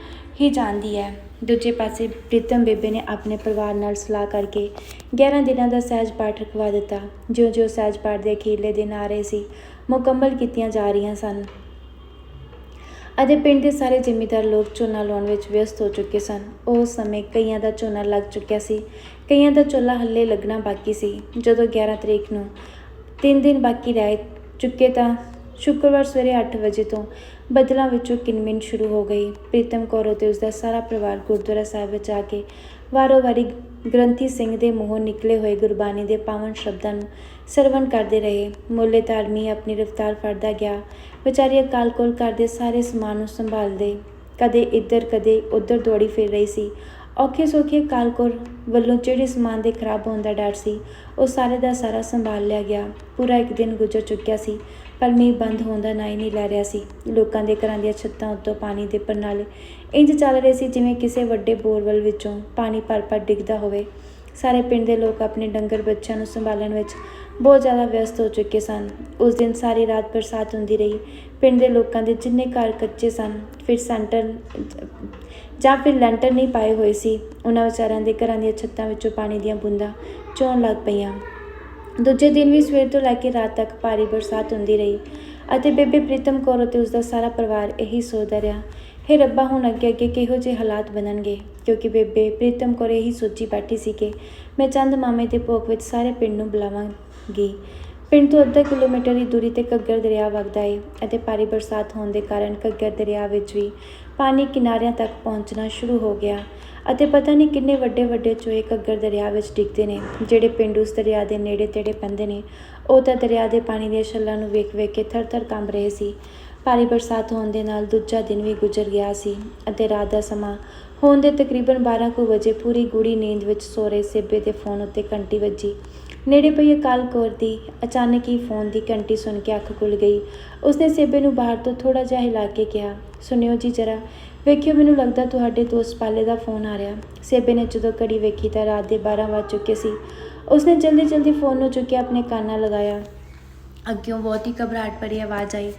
ਹੀ ਜਾਣਦੀ ਹੈ। ਦੂਜੇ ਪਾਸੇ ਪ੍ਰੀਤਮ ਬੇਬੇ ਨੇ ਆਪਣੇ ਪਰਿਵਾਰ ਨਾਲ ਸਲਾਹ ਕਰਕੇ 11 ਦਿਨਾਂ ਦਾ ਸਹਿਜ ਪਾਠ ਰਖਵਾ ਦਿੱਤਾ। ਜਿਉਂ-ਜਿਉਂ ਸਹਿਜ ਪਾਠ ਦੇ ਅਖੀਰਲੇ ਦਿਨ ਆ ਰਹੇ ਸੀ, ਮੁਕੰਮਲ ਕੀਤੀਆਂ ਜਾ ਰਹੀਆਂ ਸਨ। ਅਤੇ ਪਿੰਡ ਦੇ ਸਾਰੇ ਜ਼ਿਮੀਂਦਾਰ ਲੋਕ ਝੋਨਾ ਲਾਉਣ ਵਿੱਚ ਵਿਅਸਤ ਹੋ ਚੁੱਕੇ ਸਨ। ਉਸ ਸਮੇਂ ਕਈਆਂ ਦਾ ਝੋਨਾ ਲੱਗ ਚੁੱਕਿਆ ਸੀ, ਕਈਆਂ ਦਾ ਝੋਲਾ ਹੱਲੇ ਲੱਗਣਾ ਬਾਕੀ ਸੀ। ਜਦੋਂ 11 ਤਰੀਕ ਨੂੰ 3 ਦਿਨ ਬਾਕੀ ਰਹਿ ਚੁੱਕੇ ਤਾਂ ਸ਼ੁੱਕਰਵਾਰ ਸਵੇਰੇ 8 ਵਜੇ ਤੋਂ ਬੱਦਲਾਂ ਵਿੱਚੋਂ ਕਿਨਮਿਨ ਸ਼ੁਰੂ ਹੋ ਗਈ। ਪ੍ਰੀਤਮ ਕੌਰ ਅਤੇ ਉਸ ਦਾ ਸਾਰਾ ਪਰਿਵਾਰ ਗੁਰਦੁਆਰਾ ਸਾਹਿਬ ਵਿੱਚ ਆ ਕੇ ਵਾਰੋ ਵਾਰੀ ਗ੍ਰੰਥੀ ਸਿੰਘ ਦੇ ਮੂੰਹੋਂ ਨਿਕਲੇ ਹੋਏ ਗੁਰਬਾਣੀ ਦੇ ਪਾਵਨ ਸ਼ਬਦਾਂ ਨੂੰ ਸਰਵਣ ਕਰਦੇ ਰਹੇ। ਮੁੱਲੇ ਧਾਰਮੀ ਆਪਣੀ ਰਫਤਾਰ ਫੜਦਾ ਗਿਆ। ਵਿਚਾਰੀ ਅਕਾਲ ਕੋਲ ਘਰ ਦੇ ਸਾਰੇ ਸਮਾਨ ਨੂੰ ਸੰਭਾਲਦੇ। ਕਦੇ ਇੱਧਰ, ਕਦੇ ਉੱਧਰ ਦੌੜੀ ਫਿਰ ਰਹੀ ਸੀ। ਔਖੇ ਸੌਖੇ ਅਕਾਲ ਕੌਰ ਵੱਲੋਂ ਜਿਹੜੇ ਸਮਾਨ ਦੇ ਖਰਾਬ ਹੋਣ ਦਾ ਡਰ ਸੀ, ਉਹ ਸਾਰੇ ਦਾ ਸਾਰਾ ਸੰਭਾਲ ਲਿਆ ਗਿਆ। ਪੂਰਾ ਇੱਕ ਦਿਨ ਗੁਜ਼ਰ ਚੁੱਕਿਆ ਸੀ, ਪਰ ਮੀਂਹ ਬੰਦ ਹੋਣ ਦਾ ਨਾਂ ਹੀ ਨਹੀਂ ਲੈ ਰਿਹਾ ਸੀ। ਲੋਕਾਂ ਦੇ ਘਰਾਂ ਦੀਆਂ ਛੱਤਾਂ ਉੱਤੋਂ ਪਾਣੀ ਦੇ ਪ੍ਰਣਾਲੇ ਇੰਜ ਚੱਲ ਰਹੇ ਸੀ ਜਿਵੇਂ ਕਿਸੇ ਵੱਡੇ ਬੋਰਵੈਲ ਵਿੱਚੋਂ ਪਾਣੀ ਭਰ-ਭਰ ਡਿੱਗਦਾ ਹੋਵੇ। ਸਾਰੇ ਪਿੰਡ ਦੇ ਲੋਕ ਆਪਣੇ ਡੰਗਰ ਬੱਚਿਆਂ ਨੂੰ ਸੰਭਾਲਣ ਵਿੱਚ ਬਹੁਤ ਜ਼ਿਆਦਾ ਵਿਅਸਤ ਹੋ ਚੁੱਕੇ ਸਨ। ਉਸ ਦਿਨ ਸਾਰੀ ਰਾਤ ਬਰਸਾਤ ਹੁੰਦੀ ਰਹੀ। ਪਿੰਡ ਦੇ ਲੋਕਾਂ ਦੇ ਜਿੰਨੇ ਘਰ ਕੱਚੇ ਸਨ, ਫਿਰ ਸੈਂਟਰ, ਜਾਂ ਫਿਰ ਲੈਂਟਰ ਨਹੀਂ ਪਾਏ ਹੋਏ ਸੀ, ਉਹਨਾਂ ਵਿਚਾਰਿਆਂ ਦੇ ਘਰਾਂ ਦੀਆਂ ਛੱਤਾਂ ਵਿੱਚੋਂ ਪਾਣੀ ਦੀਆਂ ਬੂੰਦਾਂ ਚੋਣ ਲੱਗ ਪਈਆਂ। ਦੂਜੇ ਦਿਨ ਵੀ ਸਵੇਰ ਤੋਂ ਲੈ ਕੇ ਰਾਤ ਤੱਕ ਭਾਰੀ ਬਰਸਾਤ ਹੁੰਦੀ ਰਹੀ ਅਤੇ ਬੇਬੇ ਪ੍ਰੀਤਮ ਕੌਰ ਅਤੇ ਉਸ ਦਾ ਸਾਰਾ ਪਰਿਵਾਰ ਇਹੀ ਸੋਚਦਾ ਰਿਹਾ। ਹੇ ਰੱਬਾ, ਹੁਣ ਅੱਗੇ ਅੱਗੇ ਕਿਹੋ ਜਿਹੇ ਹਾਲਾਤ ਬਣਨਗੇ? ਕਿਉਂਕਿ ਬੇਬੇ ਪ੍ਰੀਤਮ ਕੌਰ ਇਹੀ ਸੋਚੀ ਬੈਠੀ ਸੀ ਕਿ ਮੈਂ ਚੰਦ ਮਾਮੇ ਦੇ ਭੋਗ ਵਿੱਚ ਸਾਰੇ ਪਿੰਡ ਨੂੰ ਬੁਲਾਵਾਂਗੀ। ਪਿੰਡ ਤੋਂ ਅੱਧਾ ਕਿਲੋਮੀਟਰ ਦੀ ਦੂਰੀ ਤੇ ਘੱਗਰ ਦਰਿਆ ਵਗਦਾ ਹੈ ਅਤੇ ਭਾਰੀ ਬਰਸਾਤ ਹੋਣ ਦੇ ਕਾਰਨ ਘੱਗਰ ਦਰਿਆ ਵਿੱਚ ਵੀ ਪਾਣੀ ਕਿਨਾਰਿਆਂ ਤੱਕ ਪਹੁੰਚਣਾ ਸ਼ੁਰੂ ਹੋ ਗਿਆ ਅਤੇ ਪਤਾ ਨਹੀਂ ਕਿੰਨੇ ਵੱਡੇ ਵੱਡੇ ਚੋਏ ਘੱਗਰ ਦਰਿਆ ਵਿੱਚ ਡਿੱਗਦੇ ਨੇ, ਜਿਹੜੇ ਪਿੰਡ ਉਸ ਦਰਿਆ ਦੇ ਨੇੜੇ ਤੇੜੇ ਪੈਂਦੇ ਨੇ। ਉਹ ਤਾਂ ਦਰਿਆ ਦੇ ਪਾਣੀ ਦੀਆਂ ਛੱਲਾਂ ਨੂੰ ਵੇਖ ਵੇਖ ਕੇ ਥਰ-ਥਰ ਕੰਬ ਰਹੇ ਸੀ। ਭਾਰੀ ਬਰਸਾਤ ਹੋਣ ਦੇ ਨਾਲ ਦੂਜਾ ਦਿਨ ਵੀ ਗੁਜ਼ਰ ਗਿਆ ਸੀ ਅਤੇ ਰਾਤ ਦਾ ਸਮਾਂ ਹੋਣ ਦੇ ਤਕਰੀਬਨ 12 ਕੁ ਵਜੇ ਪੂਰੀ ਗੂੜੀ ਨੀਂਦ ਵਿੱਚ ਸੋ ਰਹੇ ਸੇਬੇ ਦੇ ਫੋਨ ਉੱਤੇ ਘੰਟੀ ਵੱਜੀ। ਨੇੜੇ ਪਈ ਅਕਾਲ ਕੌਰ ਦੀ ਅਚਾਨਕ ਹੀ ਫੋਨ ਦੀ ਘੰਟੀ ਸੁਣ ਕੇ ਅੱਖ ਖੁੱਲ ਗਈ। ਉਸਨੇ ਸੇਬੇ ਨੂੰ ਬਾਹਰ ਤੋਂ ਥੋੜਾ ਜਿਹਾ ਹਿਲਾ ਕੇ ਕਿਹਾ, ਸੁਣਿਓ ਜੀ ਜਰਾ, ਵੇਖਿਓ, ਮੈਨੂੰ ਲੱਗਦਾ ਤੁਹਾਡੇ ਦੋਸਤ ਪਾਲੇ ਦਾ ਫੋਨ ਆ ਰਿਹਾ। ਸੇਬੇ ਨੇ ਜਦੋਂ ਘੜੀ ਵੇਖੀ ਤਾਂ ਰਾਤ ਦੇ 12 ਵੱਜ ਚੁੱਕੇ ਸੀ। ਉਸਨੇ ਜਲਦੀ ਜਲਦੀ ਫੋਨ ਨੂੰ ਚੁੱਕਿਆ, ਆਪਣੇ ਕੰਨਾਂ ਲਗਾਇਆ। ਅੱਗਿਓਂ ਬਹੁਤ ਹੀ ਘਬਰਾਹਟ ਭਰੀ ਆਵਾਜ਼ ਆਈ।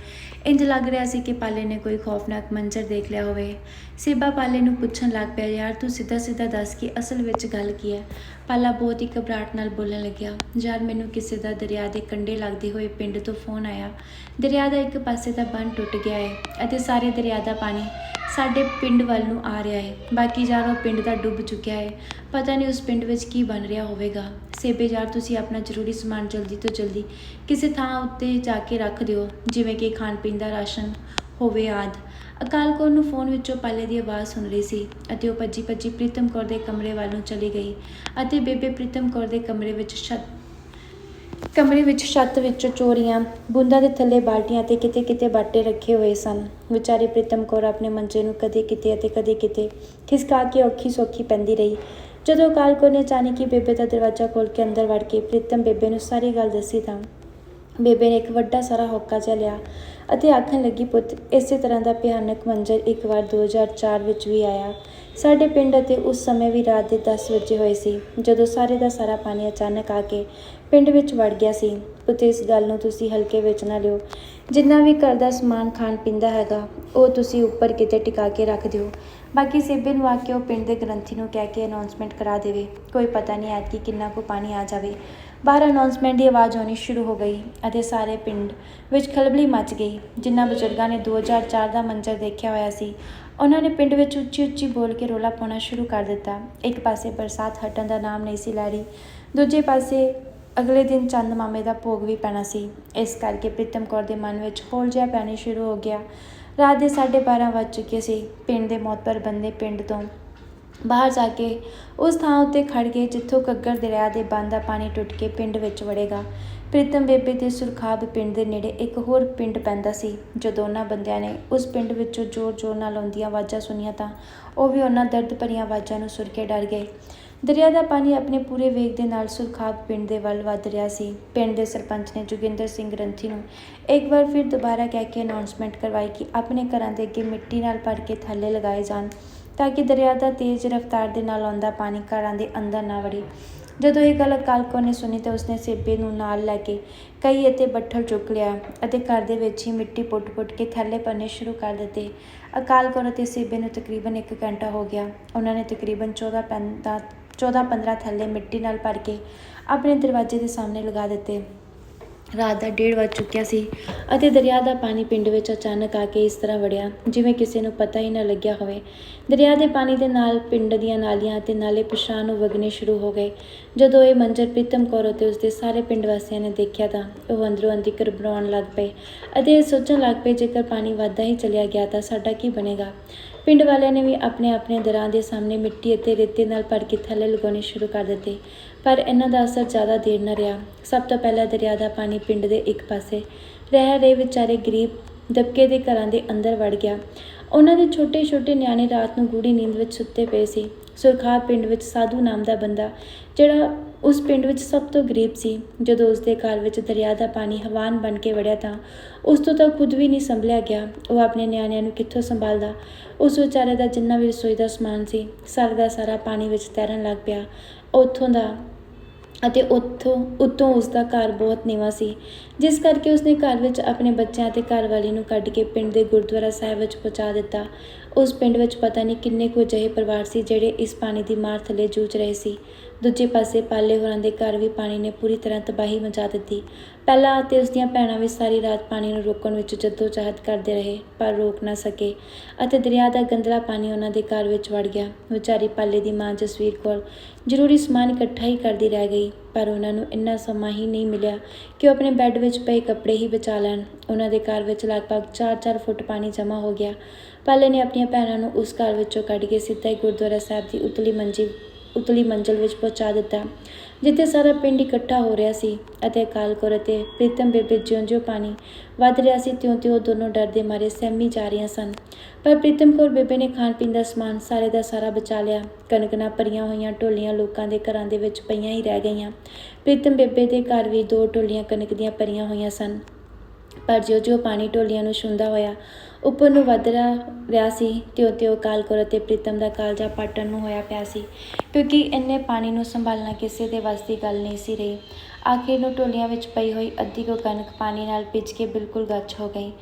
ਇੰਜ ਲੱਗ ਰਿਹਾ ਸੀ ਕਿ ਪਾਲੇ ਨੇ ਕੋਈ ਖੌਫਨਾਕ ਮੰਜ਼ਰ ਦੇਖ ਲਿਆ ਹੋਵੇ। ਸੇਬਾ ਪਾਲੇ ਨੂੰ ਪੁੱਛਣ ਲੱਗ ਪਿਆ, ਯਾਰ, ਤੂੰ ਸਿੱਧਾ ਸਿੱਧਾ ਦੱਸ ਕਿ ਅਸਲ ਵਿੱਚ ਗੱਲ ਕੀ ਹੈ? ਪਾਲਾ ਬਹੁਤ ਹੀ ਘਬਰਾਹਟ ਨਾਲ ਬੋਲਣ ਲੱਗਿਆ, ਯਾਰ, ਮੈਨੂੰ ਕਿਸੇ ਦਾ ਦਰਿਆ ਦੇ ਕੰਢੇ ਲੱਗਦੇ ਹੋਏ ਪਿੰਡ ਤੋਂ ਫੋਨ ਆਇਆ। ਦਰਿਆ ਦਾ ਇੱਕ ਪਾਸੇ ਦਾ ਬੰਨ ਟੁੱਟ ਗਿਆ ਹੈ ਅਤੇ ਸਾਰੇ ਦਰਿਆ ਦਾ ਪਾਣੀ ਸਾਡੇ ਪਿੰਡ ਵੱਲ ਨੂੰ ਆ ਰਿਹਾ ਹੈ ਬਾਕੀ ਯਾਰ ਉਹ ਪਿੰਡ ਦਾ ਡੁੱਬ ਚੁੱਕਿਆ ਹੈ ਪਤਾ ਨਹੀਂ ਉਸ ਪਿੰਡ ਵਿੱਚ ਕੀ ਬਣ ਰਿਹਾ ਹੋਵੇਗਾ। ਸੇਬੇ ਯਾਰ, ਤੁਸੀਂ ਆਪਣਾ ਜ਼ਰੂਰੀ ਸਮਾਨ ਜਲਦੀ ਤੋਂ ਜਲਦੀ ਕਿਸੇ ਥਾਂ ਉੱਤੇ ਜਾ ਕੇ ਰੱਖ ਦਿਓ। ਜਿਵੇਂ ਕਿ ਖਾਣ ਪੀਣ ਦਾ ਰਾਸ਼ਨ ਹੋਵੇ ਆਦ। ਅਕਾਲ ਕੌਰ ਨੂੰ ਫੋਨ ਵਿੱਚੋਂ ਪਾਲੇ ਦੀ ਆਵਾਜ਼ ਸੁਣ ਰਹੀ ਸੀ ਅਤੇ ਉਹ ਭੱਜੀ ਭੱਜੀ ਪ੍ਰੀਤਮ ਕੌਰ ਦੇ ਕਮਰੇ ਵੱਲ ਨੂੰ ਚਲੀ ਗਈ ਅਤੇ ਬੇਬੇ ਪ੍ਰੀਤਮ ਕੌਰ ਦੇ ਕਮਰੇ ਵਿੱਚ ਛੱਤ ਕਮਰੇ ਵਿੱਚ ਛੱਤ ਵਿੱਚ ਚੋਰੀਆਂ, ਬੁੰਦਾਂ ਦੇ ਥੱਲੇ ਬਾਲਟੀਆਂ ਤੇ ਕਿਤੇ ਕਿਤੇ ਬਾਟੇ ਰੱਖੇ ਹੋਏ ਸਨ। ਵਿਚਾਰੀ ਪ੍ਰੀਤਮ ਕੌਰ ਆਪਣੇ ਮੰਜੇ ਨੂੰ ਕਦੇ ਕਿਤੇ ਅਤੇ ਕਦੇ ਕਿਤੇ ਖਿਸਕਾ ਕੇ ਔਖੀ ਸੌਖੀ ਪੈਂਦੀ ਰਹੀ। ਜਦੋਂ ਅਕਾਲ ਕੌਰ ਨੇ ਅਚਾਨਕ ਹੀ ਬੇਬੇ ਦਾ ਦਰਵਾਜ਼ਾ ਖੋਲ੍ਹ ਕੇ ਅੰਦਰ ਵੜ ਕੇ ਪ੍ਰੀਤਮ ਬੇਬੇ ਨੂੰ ਸਾਰੀ ਗੱਲ ਦੱਸੀ ਤਾਂ ਬੇਬੇ ਨੇ ਇੱਕ ਵੱਡਾ ਸਾਰਾ ਹੋਕਾ ਜਿਹਾ ਲਿਆ ਅਤੇ ਆਖਣ ਲੱਗੀ, ਪੁੱਤ, ਇਸੇ ਤਰ੍ਹਾਂ ਦਾ ਭਿਆਨਕ ਮੰਜ਼ਰ ਇੱਕ ਵਾਰ 2004 ਵਿੱਚ ਵੀ ਆਇਆ। ਸਾਡੇ ਪਿੰਡ ਅਤੇ ਉਸ ਸਮੇਂ ਵੀ ਰਾਤ ਦੇ 10 ਵਜੇ ਹੋਏ ਸੀ, ਜਦੋਂ ਸਾਰੇ ਦਾ ਸਾਰਾ ਪਾਣੀ ਅਚਾਨਕ ਆ ਕੇ ਪਿੰਡ ਵਿੱਚ ਵੜ ਗਿਆ ਸੀ। ਪੁੱਤ, ਇਸ ਗੱਲ ਨੂੰ ਤੁਸੀਂ ਹਲਕੇ ਵਿੱਚ ਨਾ ਲਿਓ। ਜਿੰਨਾ ਵੀ ਘਰ ਦਾ ਸਮਾਨ ਖਾਣ ਪੀਂਦਾ ਹੈਗਾ, ਉਹ ਤੁਸੀਂ ਉੱਪਰ ਕਿਤੇ ਟਿਕਾ ਕੇ ਰੱਖ ਦਿਓ। ਬਾਕੀ ਸੇਬੇ ਨੂੰ ਆ ਕੇ ਉਹ ਪਿੰਡ ਦੇ ਗ੍ਰੰਥੀ ਨੂੰ ਕਹਿ ਕੇ ਅਨਾਉਂਸਮੈਂਟ ਕਰਾ ਦੇਵੇ। ਕੋਈ ਪਤਾ ਨਹੀਂ ਐਤਕੀ ਕਿੰਨਾ ਕੁ ਪਾਣੀ ਆ ਜਾਵੇ। ਬਾਹਰ ਅਨਾਉਂਸਮੈਂਟ ਦੀ ਆਵਾਜ਼ ਆਉਣੀ ਸ਼ੁਰੂ ਹੋ ਗਈ ਅਤੇ ਸਾਰੇ ਪਿੰਡ ਵਿੱਚ ਖਲਬਲੀ ਮਚ ਗਈ। ਜਿਨ੍ਹਾਂ ਬਜ਼ੁਰਗਾਂ ਨੇ 2004 ਦਾ ਮੰਜ਼ਰ ਦੇਖਿਆ ਹੋਇਆ ਸੀ, ਉਹਨਾਂ ਨੇ ਪਿੰਡ ਵਿੱਚ ਉੱਚੀ ਉੱਚੀ ਬੋਲ ਕੇ ਰੋਲਾ ਪਾਉਣਾ ਸ਼ੁਰੂ ਕਰ ਦਿੱਤਾ। ਇੱਕ ਪਾਸੇ ਬਰਸਾਤ ਹਟਣ ਦਾ ਨਾਮ ਨਹੀਂ ਸੀ ਲੈ ਰਹੀ, ਦੂਜੇ ਪਾਸੇ ਅਗਲੇ ਦਿਨ ਚੰਦ ਮਾਮੇ ਦਾ ਭੋਗ ਵੀ ਪੈਣਾ ਸੀ। ਇਸ ਕਰਕੇ ਪ੍ਰੀਤਮ ਕੌਰ ਦੇ ਮਨ ਵਿੱਚ ਹੌਲ ਜਿਹਾ ਪੈਣੀ ਸ਼ੁਰੂ ਹੋ ਗਿਆ। ਰਾਤ ਦੇ 12:30 ਵੱਜ ਚੁੱਕੇ ਸੀ। ਪਿੰਡ ਦੇ ਮੌਤਬਰ ਬੰਦੇ ਪਿੰਡ ਤੋਂ ਬਾਹਰ ਜਾ ਕੇ ਉਸ ਥਾਂ ਉੱਤੇ ਖੜ ਗਏ ਜਿੱਥੋਂ ਘੱਗਰ ਦਰਿਆ ਦੇ ਬੰਦ ਦਾ ਪਾਣੀ ਟੁੱਟ ਕੇ ਪਿੰਡ ਵਿੱਚ ਵੜੇਗਾ। ਪ੍ਰੀਤਮ ਬੇਬੇ ਦੇ ਸੁਰਖਾਬ ਪਿੰਡ ਦੇ ਨੇੜੇ ਇੱਕ ਹੋਰ ਪਿੰਡ ਪੈਂਦਾ ਸੀ। ਜਦੋਂ ਉਹਨਾਂ ਬੰਦਿਆਂ ਨੇ ਉਸ ਪਿੰਡ ਵਿੱਚੋਂ ਜ਼ੋਰ-ਜ਼ੋਰ ਨਾਲ ਆਉਂਦੀਆਂ ਆਵਾਜ਼ਾਂ ਸੁਣੀਆਂ ਤਾਂ ਉਹ ਵੀ ਉਹਨਾਂ ਦਰਦ ਭਰੀਆਂ ਆਵਾਜ਼ਾਂ ਨੂੰ ਸੁਣ ਕੇ ਡਰ ਗਏ। ਦਰਿਆ ਦਾ ਪਾਣੀ ਆਪਣੇ ਪੂਰੇ ਵੇਗ ਦੇ ਨਾਲ ਸੁਰਖਾਬ ਪਿੰਡ ਦੇ ਵੱਲ ਵੱਧ ਰਿਹਾ ਸੀ। ਪਿੰਡ ਦੇ ਸਰਪੰਚ ਨੇ ਜੋਗਿੰਦਰ ਸਿੰਘ ਰੰਥੀ ਨੂੰ ਇੱਕ ਵਾਰ ਫਿਰ ਦੁਬਾਰਾ ਕਹਿ ਕੇ ਅਨਾਉਂਸਮੈਂਟ ਕਰਵਾਈ ਕਿ ਆਪਣੇ ਘਰਾਂ ਦੇ ਅੱਗੇ ਮਿੱਟੀ ਨਾਲ ਭਰ ਕੇ ਥੱਲੇ ਲਗਾਏ ਜਾਣ ਤਾਂ ਕਿ ਦਰਿਆ ਦਾ ਤੇਜ਼ ਰਫ਼ਤਾਰ ਦੇ ਨਾਲ ਆਉਂਦਾ ਪਾਣੀ ਘਰਾਂ ਦੇ ਅੰਦਰ ਨਾ ਵੜੇ। ਜਦੋਂ ਇਹ ਗੱਲ ਅਕਾਲ ਕੌਰ ਨੇ ਸੁਣੀ ਤਾਂ ਉਸਨੇ ਸੇਬੇ ਨੂੰ ਨਾਲ ਲੈ ਕੇ ਕਈ ਅਤੇ ਬੱਠਲ ਚੁੱਕ ਲਿਆ ਅਤੇ ਘਰ ਦੇ ਵਿੱਚ ਹੀ ਮਿੱਟੀ ਪੁੱਟ-ਪੁੱਟ ਕੇ ਥੱਲੇ ਭਰਨੇ ਸ਼ੁਰੂ ਕਰ ਦਿੱਤੇ। ਅਕਾਲ ਕੌਰ ਅਤੇ ਸੇਬੇ ਨੂੰ ਤਕਰੀਬਨ 1 ਘੰਟਾ ਹੋ ਗਿਆ। ਉਹਨਾਂ ਨੇ ਤਕਰੀਬਨ 14 ਪੈਂਦਾ 14-15 ਥੱਲੇ ਮਿੱਟੀ ਨਾਲ ਭਰ ਕੇ ਆਪਣੇ ਦਰਵਾਜ਼ੇ ਦੇ ਸਾਹਮਣੇ ਲਗਾ ਦਿੱਤੇ। ਰਾਤ ਦਾ ਡੇਢ ਵੱਜ ਚੁੱਕਿਆ ਸੀ ਅਤੇ ਦਰਿਆ ਦਾ ਪਾਣੀ ਪਿੰਡ ਵਿੱਚ ਅਚਾਨਕ ਆ ਕੇ ਇਸ ਤਰ੍ਹਾਂ ਵੜਿਆ, ਜਿਵੇਂ ਕਿਸੇ ਨੂੰ ਪਤਾ ਹੀ ਨਾ ਲੱਗਿਆ ਹੋਵੇ। ਦਰਿਆ ਦੇ ਪਾਣੀ ਦੇ ਨਾਲ ਪਿੰਡ ਦੀਆਂ ਨਾਲੀਆਂ ਅਤੇ ਨਾਲੇ ਪਛਾਣ ਨੂੰ ਵਗਣੇ ਸ਼ੁਰੂ ਹੋ ਗਏ। ਜਦੋਂ ਇਹ ਮੰਜ਼ਰ ਪ੍ਰੀਤਮ ਕੌਰ ਅਤੇ ਉਸਦੇ ਸਾਰੇ ਪਿੰਡ ਵਾਸੀਆਂ ਨੇ ਦੇਖਿਆ ਤਾਂ ਉਹ ਅੰਦਰੋਂ ਅੰਦਰ ਘਬਰਾਉਣ ਲੱਗ ਪਏ ਅਤੇ ਇਹ ਸੋਚਣ ਲੱਗ ਪਏ ਜੇਕਰ ਪਾਣੀ ਵੱਧਦਾ ਹੀ ਚਲਿਆ ਗਿਆ ਤਾਂ ਸਾਡਾ ਕੀ ਬਣੇਗਾ। ਪਿੰਡ ਵਾਲਿਆਂ ਨੇ ਵੀ ਆਪਣੇ ਆਪਣੇ ਦਰਾਂ ਦੇ ਸਾਹਮਣੇ ਮਿੱਟੀ ਅਤੇ ਰੇਤੇ ਨਾਲ ਭਰ ਕੇ ਥੱਲੇ ਲਗਾਉਣੇ ਸ਼ੁਰੂ ਕਰ ਦਿੱਤੇ, ਪਰ ਇਹਨਾਂ ਦਾ ਅਸਰ ਜ਼ਿਆਦਾ ਦੇਰ ਨਾ ਰਿਹਾ। ਸਭ ਤੋਂ ਪਹਿਲਾਂ ਦਰਿਆ ਦਾ ਪਾਣੀ ਪਿੰਡ ਦੇ ਇੱਕ ਪਾਸੇ ਰਹਿ ਰਹੇ ਵਿਚਾਰੇ ਗਰੀਬ ਦਬਕੇ ਦੇ ਘਰਾਂ ਦੇ ਅੰਦਰ ਵੜ ਗਿਆ। ਉਹਨਾਂ ਦੇ ਛੋਟੇ ਛੋਟੇ ਨਿਆਣੇ ਰਾਤ ਨੂੰ ਗੂੜੀ ਨੀਂਦ ਵਿੱਚ ਸੁੱਤੇ ਪਏ ਸੀ। ਸੁਰਖਾ ਪਿੰਡ ਵਿੱਚ ਸਾਧੂ ਨਾਮ ਦਾ ਬੰਦਾ, ਜਿਹੜਾ ਉਸ ਪਿੰਡ ਵਿੱਚ ਸਭ ਤੋਂ ਗਰੀਬ ਸੀ। ਜਦੋਂ ਉਸ ਦੇ ਘਰ ਵਿੱਚ ਦਰਿਆ ਦਾ ਪਾਣੀ ਹਵਾਨ ਬਣ ਕੇ ਵੜਿਆ ਤਾਂ ਉਸ ਤੋਂ ਤਾਂ ਖੁਦ ਵੀ ਨਹੀਂ ਸੰਭਲਿਆ ਗਿਆ। ਉਹ ਆਪਣੇ ਨਿਆਣਿਆਂ ਨੂੰ ਕਿੱਥੋਂ ਸੰਭਾਲਦਾ? ਉਸ ਵਿਚਾਰੇ ਦਾ ਜਿੰਨਾ ਵੀ ਰਸੋਈ ਦਾ ਸਮਾਨ ਸੀ, ਸਾਰਾ ਦਾ ਸਾਰਾ ਪਾਣੀ ਵਿੱਚ ਤੈਰਨ ਲੱਗ ਪਿਆ। ਉੱਥੋਂ ਦਾ ਅਤੇ ਉੱਥੋਂ, ਉੱਤੋਂ ਉਸ ਦਾ ਘਰ ਬਹੁਤ ਨੀਵਾਂ ਸੀ। ਜਿਸ ਕਰਕੇ ਉਸਨੇ ਘਰ ਵਿੱਚ ਆਪਣੇ ਬੱਚਿਆਂ ਅਤੇ ਘਰਵਾਲੀ ਨੂੰ ਕੱਢ ਕੇ ਪਿੰਡ ਦੇ ਗੁਰਦੁਆਰਾ ਸਾਹਿਬ ਵਿੱਚ ਪਹੁੰਚਾ ਦਿੱਤਾ। ਉਸ ਪਿੰਡ ਵਿੱਚ ਪਤਾ ਨਹੀਂ ਕਿੰਨੇ ਕੁ ਅਜਿਹੇ ਪਰਿਵਾਰ ਸੀ ਜਿਹੜੇ ਇਸ ਪਾਣੀ ਦੀ ਮਾਰ ਥੱਲੇ ਜੂਝ ਰਹੇ ਸੀ। ਦੂਜੇ ਪਾਸੇ ਪਾਲੇ ਹੋਰਾਂ ਦੇ ਘਰ ਵੀ ਪਾਣੀ ਨੇ ਪੂਰੀ ਤਰ੍ਹਾਂ ਤਬਾਹੀ ਮਚਾ ਦਿੱਤੀ। ਪਹਿਲਾ ਅਤੇ ਉਸ ਦੀਆਂ ਭੈਣਾਂ ਵੀ ਸਾਰੀ ਰਾਤ ਪਾਣੀ ਨੂੰ ਰੋਕਣ ਵਿੱਚ ਜਦੋਜਹਿਦ ਕਰਦੇ ਰਹੇ, ਪਰ ਰੋਕ ਨਾ ਸਕੇ ਅਤੇ ਦਰਿਆ ਦਾ ਗੰਦਲਾ ਪਾਣੀ ਉਹਨਾਂ ਦੇ ਘਰ ਵਿੱਚ ਵੜ ਗਿਆ। ਵਿਚਾਰੀ ਪਾਲੇ ਦੀ ਮਾਂ ਜਸਵੀਰ ਕੌਰ ਜ਼ਰੂਰੀ ਸਮਾਨ ਇਕੱਠਾ ਹੀ ਕਰਦੀ ਰਹਿ ਗਈ, ਪਰ ਉਹਨਾਂ ਨੂੰ ਇੰਨਾ ਸਮਾਂ ਹੀ ਨਹੀਂ ਮਿਲਿਆ ਕਿ ਉਹ ਆਪਣੇ ਬੈੱਡ ਵਿੱਚ ਪਏ ਕੱਪੜੇ ਹੀ ਬਚਾ ਲੈਣ। ਉਹਨਾਂ ਦੇ ਘਰ ਵਿੱਚ ਲਗਭਗ 4-4 ਫੁੱਟ ਪਾਣੀ ਜਮ੍ਹਾਂ ਹੋ ਗਿਆ। ਪਾਲੇ ਨੇ ਆਪਣੀਆਂ ਭੈਣਾਂ ਨੂੰ ਉਸ ਘਰ ਵਿੱਚੋਂ ਕੱਢ ਕੇ ਸਿੱਧਾ ਹੀ ਗੁਰਦੁਆਰਾ ਸਾਹਿਬ ਦੀ ਉਤਲੀ ਮੰਜੀ ਉਤਲੀ ਮੰਜ਼ਲ ਵਿੱਚ ਪਹੁੰਚਾ ਦਿੱਤਾ, ਜਿੱਥੇ ਸਾਰਾ ਪਿੰਡ ਇਕੱਠਾ ਹੋ ਰਿਹਾ ਸੀ ਅਤੇ ਅਕਾਲ ਕੌਰ ਅਤੇ ਪ੍ਰੀਤਮ ਬੇਬੇ ਜਿਉਂ-ਜਿਉਂ ਪਾਣੀ ਵੱਧ ਰਿਹਾ ਸੀ, ਤਿਉਂ-ਤਿਉਂ ਉਹ ਦੋਨੋਂ ਡਰ ਦੇ ਮਾਰੇ ਸਹਿਮੀ ਜਾ ਰਹੀਆਂ ਸਨ। ਪਰ ਪ੍ਰੀਤਮ ਕੌਰ ਬੇਬੇ ਨੇ ਖਾਣ ਪੀਣ ਦਾ ਸਮਾਨ ਸਾਰੇ ਦਾ ਸਾਰਾ ਬਚਾ ਲਿਆ। ਕਣਕ ਨਾਲ ਭਰੀਆਂ ਹੋਈਆਂ ਢੋਲੀਆਂ ਲੋਕਾਂ ਦੇ ਘਰਾਂ ਦੇ ਵਿੱਚ ਪਈਆਂ ਹੀ ਰਹਿ ਗਈਆਂ। ਪ੍ਰੀਤਮ ਬੇਬੇ ਦੇ ਘਰ ਵੀ ਦੋ ਢੋਲੀਆਂ ਕਣਕ ਦੀਆਂ ਭਰੀਆਂ ਹੋਈਆਂ ਸਨ। ਪਰ ਜਿਉਂ-ਜਿਉਂ ਪਾਣੀ ਢੋਲੀਆਂ ਨੂੰ ਛੁੰਦਾ ਹੋਇਆ ਉੱਪਰ ਨੂੰ ਵੱਧ ਰਿਹਾ ਸੀ ਤਿਉਂ ਤਿਉਂ ਅਕਾਲ ਕੌਰ ਅਤੇ ਪ੍ਰੀਤਮ ਦਾ ਕਾਲਜਾ ਪਾਟਣ ਨੂੰ ਹੋਇਆ ਪਿਆ ਸੀ, ਕਿਉਂਕਿ ਇੰਨੇ ਪਾਣੀ ਨੂੰ ਸੰਭਾਲਣਾ ਕਿਸੇ ਦੇ ਵੱਸ ਦੀ ਗੱਲ ਨਹੀਂ ਸੀ ਰਹੀ। ਆਖਿਰ ਨੂੰ ਟੋਲੀਆਂ ਵਿੱਚ ਪਈ ਹੋਈ ਅੱਧੀ ਕੁ ਕਣਕ ਪਾਣੀ ਨਾਲ ਭਿੱਜ ਕੇ ਬਿਲਕੁਲ ਗੱਚ ਹੋ ਗਈ।